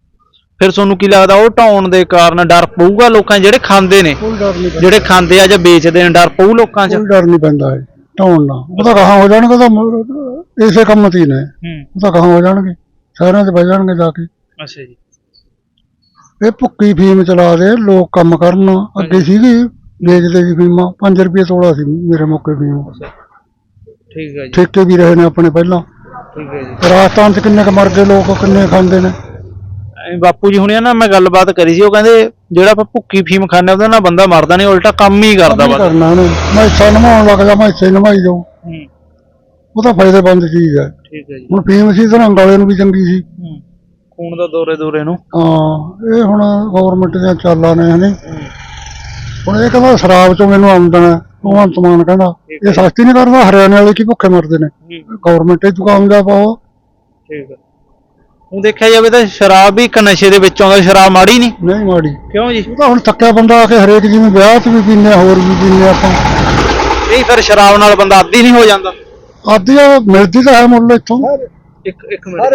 ਫਿਰ ਤੁਹਾਨੂੰ ਕੀ ਲੱਗਦਾ ਉਹ ਢਾਉਣ ਦੇ ਕਾਰਨ ਡਰ ਪਊਗਾ ਲੋਕਾਂ 'ਚ? ਜਿਹੜੇ ਖਾਂਦੇ ਨੇ ਕੋਈ ਡਰ ਨਹੀਂ ਪੈਂਦਾ। ਜਿਹੜੇ ਖਾਂਦੇ ਆ ਜਾਂ ਵੇਚਦੇ ਨੇ ਡਰ ਪਊ ਲੋਕਾਂ 'ਚ? ਕੋਈ ਡਰ ਨਹੀਂ ਪੈਂਦਾ ਇਹ ਢਾਉਣ ਨਾਲ। ਉਹ ਤਾਂ ਕਹਾਂ ਹੋ ਜਾਣਗੇ ਤਾਂ ਮ- ਇਸੇ ਕੰਮ ਤੇ ਹੀ ਨੇ। ਹੂੰ। ਉਹ ਤਾਂ ਕਹਾਂ ਹੋ ਜਾਣਗੇ। ਸ਼ਹਿਰਾਂ 'ਚ ਬਹਿ ਜਾਣਗੇ ਜਾ ਕੇ। ਅੱਛਾ ਜੀ। ਇਹ ਭੁੱਕੀ ਫੀਮ ਚਲਾ ਦੇ ਲੋਕ ਕੰਮ ਕਰਨ। ਅੱਗੇ ਸੀਗੀ ਵੇਚਦੇ ਸੀ ਫੀਮਾਂ। 5 ਰੁਪਏ ਤੋੜਾ ਸੀ ਮੇਰੇ ਮੌਕੇ ਫੀਮ। ਠੀਕ ਹੈ ਜੀ। ਠੇਕੇ ਵੀ ਰਹੇ ਨੇ ਆਪਣੇ ਪਹਿਲਾਂ। ਠੀਕ ਹੈ ਜੀ। ਰਾਜਸਥਾਨ 'ਚ ਕਿੰਨੇ ਕੁ ਮਰ ਗਏ ਲੋਕ ਕਿੰਨੇ ਖਾਂਦੇ ਨੇ। ਬਾਪੂ ਜੀ ਹੁਣੇ ਨਾ ਮੈਂ ਗੱਲਬਾਤ ਕਰੀ ਸੀ ਉਹ ਕਹਿੰਦੇ ਜਿਹੜਾ ਆਪਾਂ ਭੁੱਕੀ ਫੀਮ ਖਾਂਦੇ ਉਹਦੇ ਨਾਲ ਬੰਦਾ ਮਰਦਾ ਨਹੀਂ ਉਲਟਾ ਕੰਮ ਹੀ ਕਰਦਾ ਕੀ ਵਾ ਕਰਨਾ ਉਹਨੇ। ਮੈਂ ਹਿੱਸਾ ਨਿਭਾਉਣ ਲੱਗ ਜਾ ਮੈਂ ਹਿੱਸੇ ਨਿਭਾਈ ਜਾਊ। ਹੂੰ। ਉਹ ਤਾਂ ਫਾਇਦੇਮੰਦ ਚੀਜ਼ ਹੈ। ਠੀਕ ਹੈ ਜੀ। ਹੁਣ ਫੀਮ ਸੀ ਧਰੰਗ ਵਾਲੇ ਨੂੰ ਵੀ ਚੰਗੀ ਸੀ। ਹੂੰ। ਖੂਨ ਦਾ ਦੌਰੇ ਦੌਰੇ ਨੂੰ। ਹਾਂ ਇਹ ਹੁਣ ਗਵਰਨਮੈਂਟ ਦੀਆਂ ਚਾਲਾਂ ਨੇ ਹਨੇ। ਹੁਣ ਇਹ ਕਹਿੰਦਾ ਸ਼ਰਾਬ ਚੋਂ ਮੈਨੂੰ ਆਮਦਨ ਹੈ ਭਗਵੰਤ ਮਾਨ ਕਹਿੰਦਾ। ਇਹ ਸਸਤੀ ਨਹੀਂ ਕਰਦਾ ਹਰਿਆਣੇ ਵਾਲੇ ਕੀ ਭੁੱਖੇ ਮਰਦੇ ਨੇ। ਗਵਰਨਮੈਂਟ ਇਹ ਚੁਕਾਉਂ ਦਾ ਪਾਓ ਠੀਕ ਹੈ। ਹੁਣ ਦੇਖਿਆ ਜਾਵੇ ਤਾਂ ਸ਼ਰਾਬ ਵੀ ਇੱਕ ਨਸ਼ੇ ਦੇ ਵਿੱਚ ਆਉਂਦਾ ਸ਼ਰਾਬ ਮਾੜੀ ਨਹੀਂ। ਨਹੀਂ ਮਾੜੀ। ਕਿਉਂ ਜੀ? ਉਹ ਤਾਂ ਹੁਣ ਥੱਕਿਆ ਬੰਦਾ ਆ ਕੇ ਹਰੇਕ ਜਿਵੇਂ ਵਿਆਹ 'ਚ ਵੀ ਪੀਂਦੇ ਆ, ਹੋਰ ਵੀ ਪੀਂਦੇ ਆ ਆਪਾਂ। ਨਹੀਂ ਫਿਰ ਸ਼ਰਾਬ ਨਾਲ ਬੰਦਾ ਆਦੀ ਨਹੀਂ ਹੋ ਜਾਂਦਾ। ਆਦੀ ਉਹ ਮਿਲਦੀ ਤਾਂ ਹੈ ਮੁੱਲ ਇੱਥੋਂ। ਇੱਕ ਇੱਕ ਮਿੰਟ।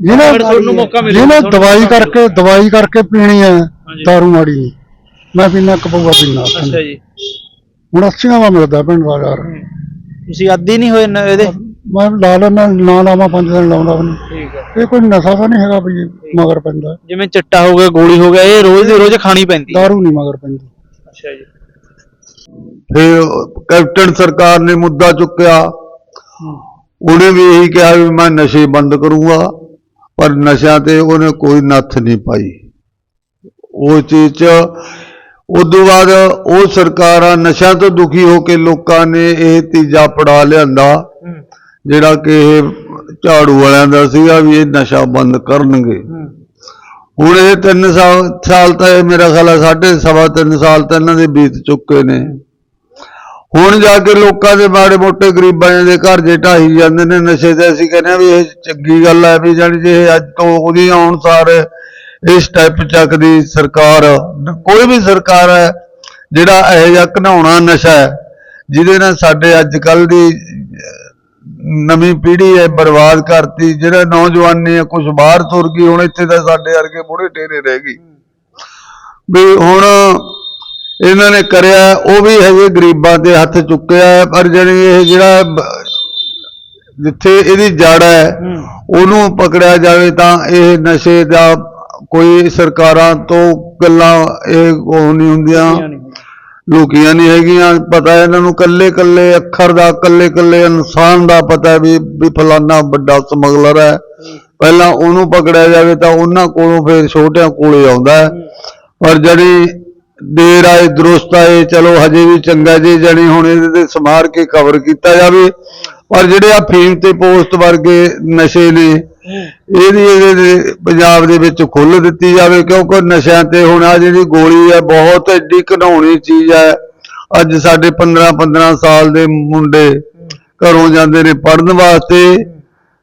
ਜਿਹਨੇ ਫਿਰ ਤੁਹਾਨੂੰ ਮੌਕਾ ਮਿਲੇਗਾ, ਜਿਹਨੇ ਤੁਹਾਨੂੰ ਦਵਾਈ ਮੌਕਾ ਕਰਕੇ ਦਵਾਈ ਕਰਕੇ ਪੀਣੀ ਹੈ। ਦਾਰੂ ਮਾੜੀ ਨਹੀਂ। ਮੈਂ ਪੀਣਾ ਕਪੂਆ ਪੀਣਾ ਅੱਛਾ ਜੀ। ਹੁਣ 80 ਦਾ ਮਿਲਦਾ ਪਿੰਡ ਯਾਰ ਤੁਸੀਂ ਆਦੀ ਨਹੀਂ ਹੋਏ ਨ- ਇਹਦੇ। ਮੈਂ ਲਾ ਲੈਣਾ ਨਾ ਲਾਵਾਂ ਪੰਜ ਦਿਨ ਲਾਉਂਦਾ ਨਹੀਂ ਠੀਕ ਹੈ ਇਹ ਕੋਈ ਨਸ਼ਾ ਤਾਂ ਨਹੀਂ ਹੈਗਾ ਵੀ ਮਗਰ ਪੈਂਦਾ। ਜਿਵੇਂ ਚਿੱਟਾ ਹੋ ਗਿਆ ਗੋਲੀ ਹੋ ਗਿਆ ਇਹ ਰੋਜ਼ ਦੇ ਰੋਜ਼ ਖਾਣੀ ਪੈਂਦੀ ਹੈ ਦਾਰੂ ਨਹੀਂ ਮਗਰ ਪੈਂਦੀ। ਅੱਛਾ ਜੀ। ਫਿਰ ਕੈਪਟਨ ਸਰਕਾਰ ਨੇ ਮੁੱਦਾ ਚੁੱਕਿਆ। ਉਹਨੇ ਵੀ ਇਹੀ ਕਿਹਾ ਵੀ ਮੈਂ ਨਸ਼ੇ ਬੰਦ ਕਰੂੰਗਾ ਪਰ ਨਸ਼ਿਆਂ ਤੇ ਉਹਨੇ ਕੋਈ ਨੱਥ ਨਹੀਂ ਪਾਈ। ਉਹ ਚੀਜ਼ ਚ ਉਦੋਂ ਬਾਅਦ ਉਹ ਸਰਕਾਰਾਂ ਨਸ਼ਿਆਂ ਤੋਂ ਦੁਖੀ ਹੋ ਕੇ ਲੋਕਾਂ ਨੇ ਇਹ ਤੀਜਾ ਪੜਾ ਲਿਆਂਦਾ। ਜਿਹੜਾ ਕਿ ਇਹ ਝਾੜੂ ਵਾਲਿਆਂ ਦਾ ਸੀਗਾ ਵੀ ਇਹ ਨਸ਼ਾ ਬੰਦ ਕਰਨਗੇ। ਹੁਣ ਇਹ 3 ਸਾਲ ਸਾਲ ਤਾਂ ਇਹ ਮੇਰਾ ਖਿਆਲ ਹੈ ਸਾਢੇ ਸਵਾ ਤਿੰਨ ਸਾਲ ਤਾਂ ਇਹਨਾਂ ਦੇ ਬੀਤ ਚੁੱਕੇ ਨੇ। ਹੁਣ ਜਾ ਕੇ ਲੋਕਾਂ ਦੇ ਮਾੜੇ ਮੋਟੇ ਗਰੀਬਾਂ ਦੇ ਘਰ ਜੇ ਢਾਈ ਜਾਂਦੇ ਨੇ ਨਸ਼ੇ ਤੇ ਅਸੀਂ ਕਹਿੰਦੇ ਆ ਵੀ ਇਹ ਚੰਗੀ ਗੱਲ ਹੈ ਵੀ ਜਾਣੀ ਜੇ ਅੱਜ ਤੋਂ ਉਹਦੀ ਆਉਣ ਸਾਰ ਇਸ ਸਟੈਪ ਚੱਕਦੀ ਸਰਕਾਰ ਕੋਈ ਵੀ ਸਰਕਾਰ ਹੈ ਜਿਹੜਾ ਇਹ ਜਿਹਾ ਘਨਾਉਣਾ ਨਸ਼ਾ ਹੈ ਜਿਹਦੇ ਨਾਲ ਸਾਡੇ ਅੱਜ ਕੱਲ ਦੀ ਨਵੀਂ ਪੀੜ੍ਹੀ ਹੈ, ਬਰਬਾਦ ਕਰਤੀ। ਜਿਹੜਾ ਨੌਜਵਾਨੀ ਹੈ ਕੁਝ ਬਾਹਰ ਤੁਰ ਗਈ, ਹੁਣ ਇੱਥੇ ਤਾਂ ਸਾਡੇ ਵਰਗੇ ਬੁੜੇ ਟੇਰੇ ਰਹਿ ਗਈ ਵੀ ਹੁਣ ਇਹਨਾਂ ਨੇ ਕਰਿਆ, ਉਹ ਵੀ ਹਜੇ ਗਰੀਬਾਂ ਦੇ ਹੱਥ ਚੁੱਕਿਆ ਪਰ ਜਿਹੜੀ ਇਹ ਜਿਹੜਾ ਬ- ਜਿੱਥੇ ਇਹਦੀ ਜੜ ਹੈ, ਉਹਨੂੰ ਪਕੜਿਆ ਜਾਵੇ ਤਾਂ ਇਹ ਨਸ਼ੇ ਦਾ ਕੋਈ ਸਰਕਾਰਾਂ ਤੋਂ ਗੱਲਾਂ ਇਹ ਉਹ ਨਹੀਂ ਹੁੰਦੀਆਂ। ਲੁਕੀਆਂ ਨਹੀਂ ਹੈਗੀਆਂ, ਪਤਾ ਇਹਨਾਂ ਨੂੰ ਕੱਲੇ ਕੱਲੇ ਅੱਖਰ ਦਾ ਕੱਲੇ ਕੱਲੇ ਇਨਸਾਨ ਦਾ ਪਤਾ ਵੀ ਵੀ ਫਲਾਨਾ ਵੱਡਾ ਸਮਗਲਰ ਹੈ। ਪਹਿਲਾਂ ਉਹਨੂੰ ਪਕੜਿਆ ਜਾਵੇ ਤਾਂ ਉਹਨਾਂ ਕੋਲੋਂ ਫਿਰ ਛੋਟਿਆਂ ਕੋਲੇ ਆਉਂਦਾ ਹੈ। ਪਰ ਜਿਹੜੀ ਦੇਰ ਆਏ, ਦਰੁਸਤ ਆਏ, ਚਲੋ ਹਜੇ ਵੀ ਚੰਗਾ ਜੇ ਜਣੀ ਹੁਣ ਇਹਦੇ ਤੇ ਸਮਾਰ ਕੇ ਕਵਰ ਕੀਤਾ ਜਾਵੇ। ਪਰ ਜਿਹੜੇ ਆ ਫੀਮ ਤੇ ਪੋਸਟ ਵਰਗੇ ਨਸ਼ੇ ਨੇ ਇਹਦੀ ਇਹਦੇ ਪੰਜਾਬ ਦੇ ਵਿੱਚ ਖੁੱਲ ਦਿੱਤੀ ਜਾਵੇ, ਕਿਉਂਕਿ ਨਸ਼ਿਆਂ ਤੇ ਹੁਣ ਆ ਜਿਹੜੀ ਗੋਲੀ ਹੈ ਬਹੁਤ ਐਡੀ ਘਿਨਾਉਣੀ ਚੀਜ਼ ਹੈ ਅੱਜ ਸਾਡੇ 15 15 ਸਾਲ ਦੇ ਮੁੰਡੇ ਘਰੋਂ ਜਾਂਦੇ ਨੇ ਪੜਨ ਵਾਸਤੇ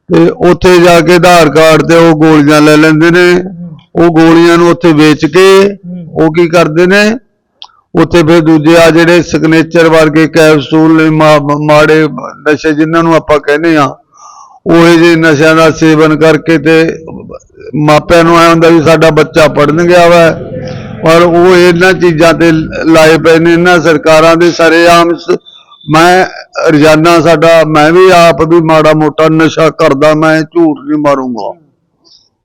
ਤੇ ਉੱਥੇ ਜਾ ਕੇ ਆਧਾਰ ਕਾਰਡ ਤੇ ਉਹ ਗੋਲੀਆਂ ਲੈ ਲੈਂਦੇ ਨੇ। ਉਹ ਗੋਲੀਆਂ ਨੂੰ ਉੱਥੇ ਵੇਚ ਕੇ ਉਹ ਕੀ ਕਰਦੇ ਨੇ? ਉੱਥੇ ਫਿਰ ਦੂਜੇ ਆ ਜਿਹੜੇ ਸਿਗਨੇਚਰ ਵਰਗੇ ਕੈਪਸੂਲ ਮਾੜੇ ਨਸ਼ੇ ਜਿਨ੍ਹਾਂ ਨੂੰ ਆਪਾਂ ਕਹਿੰਦੇ ਆ ਉਹ ਜਿਹੇ ਨਸ਼ਿਆਂ ਦਾ ਸੇਵਨ ਕਰਕੇ ਤੇ ਮਾਪਿਆਂ ਨੂੰ ਐ ਹੁੰਦਾ ਵੀ ਸਾਡਾ ਬੱਚਾ ਪੜਨ ਗਿਆ ਵਾ। ਪਰ ਉਹ ਇਹਨਾਂ ਚੀਜ਼ਾਂ ਤੇ ਲਾਏ ਪਏ ਨੇ, ਇਹਨਾਂ ਸਰਕਾਰਾਂ ਦੇ ਸਾਰੇ ਆਮ ਮੈਂ ਰੋਜ਼ਾਨਾ ਸਾਡਾ, ਮੈਂ ਵੀ ਆਪ ਵੀ ਮਾੜਾ ਮੋਟਾ ਨਸ਼ਾ ਕਰਦਾ, ਮੈਂ ਝੂਠ ਨਹੀਂ ਮਾਰੂੰਗਾ।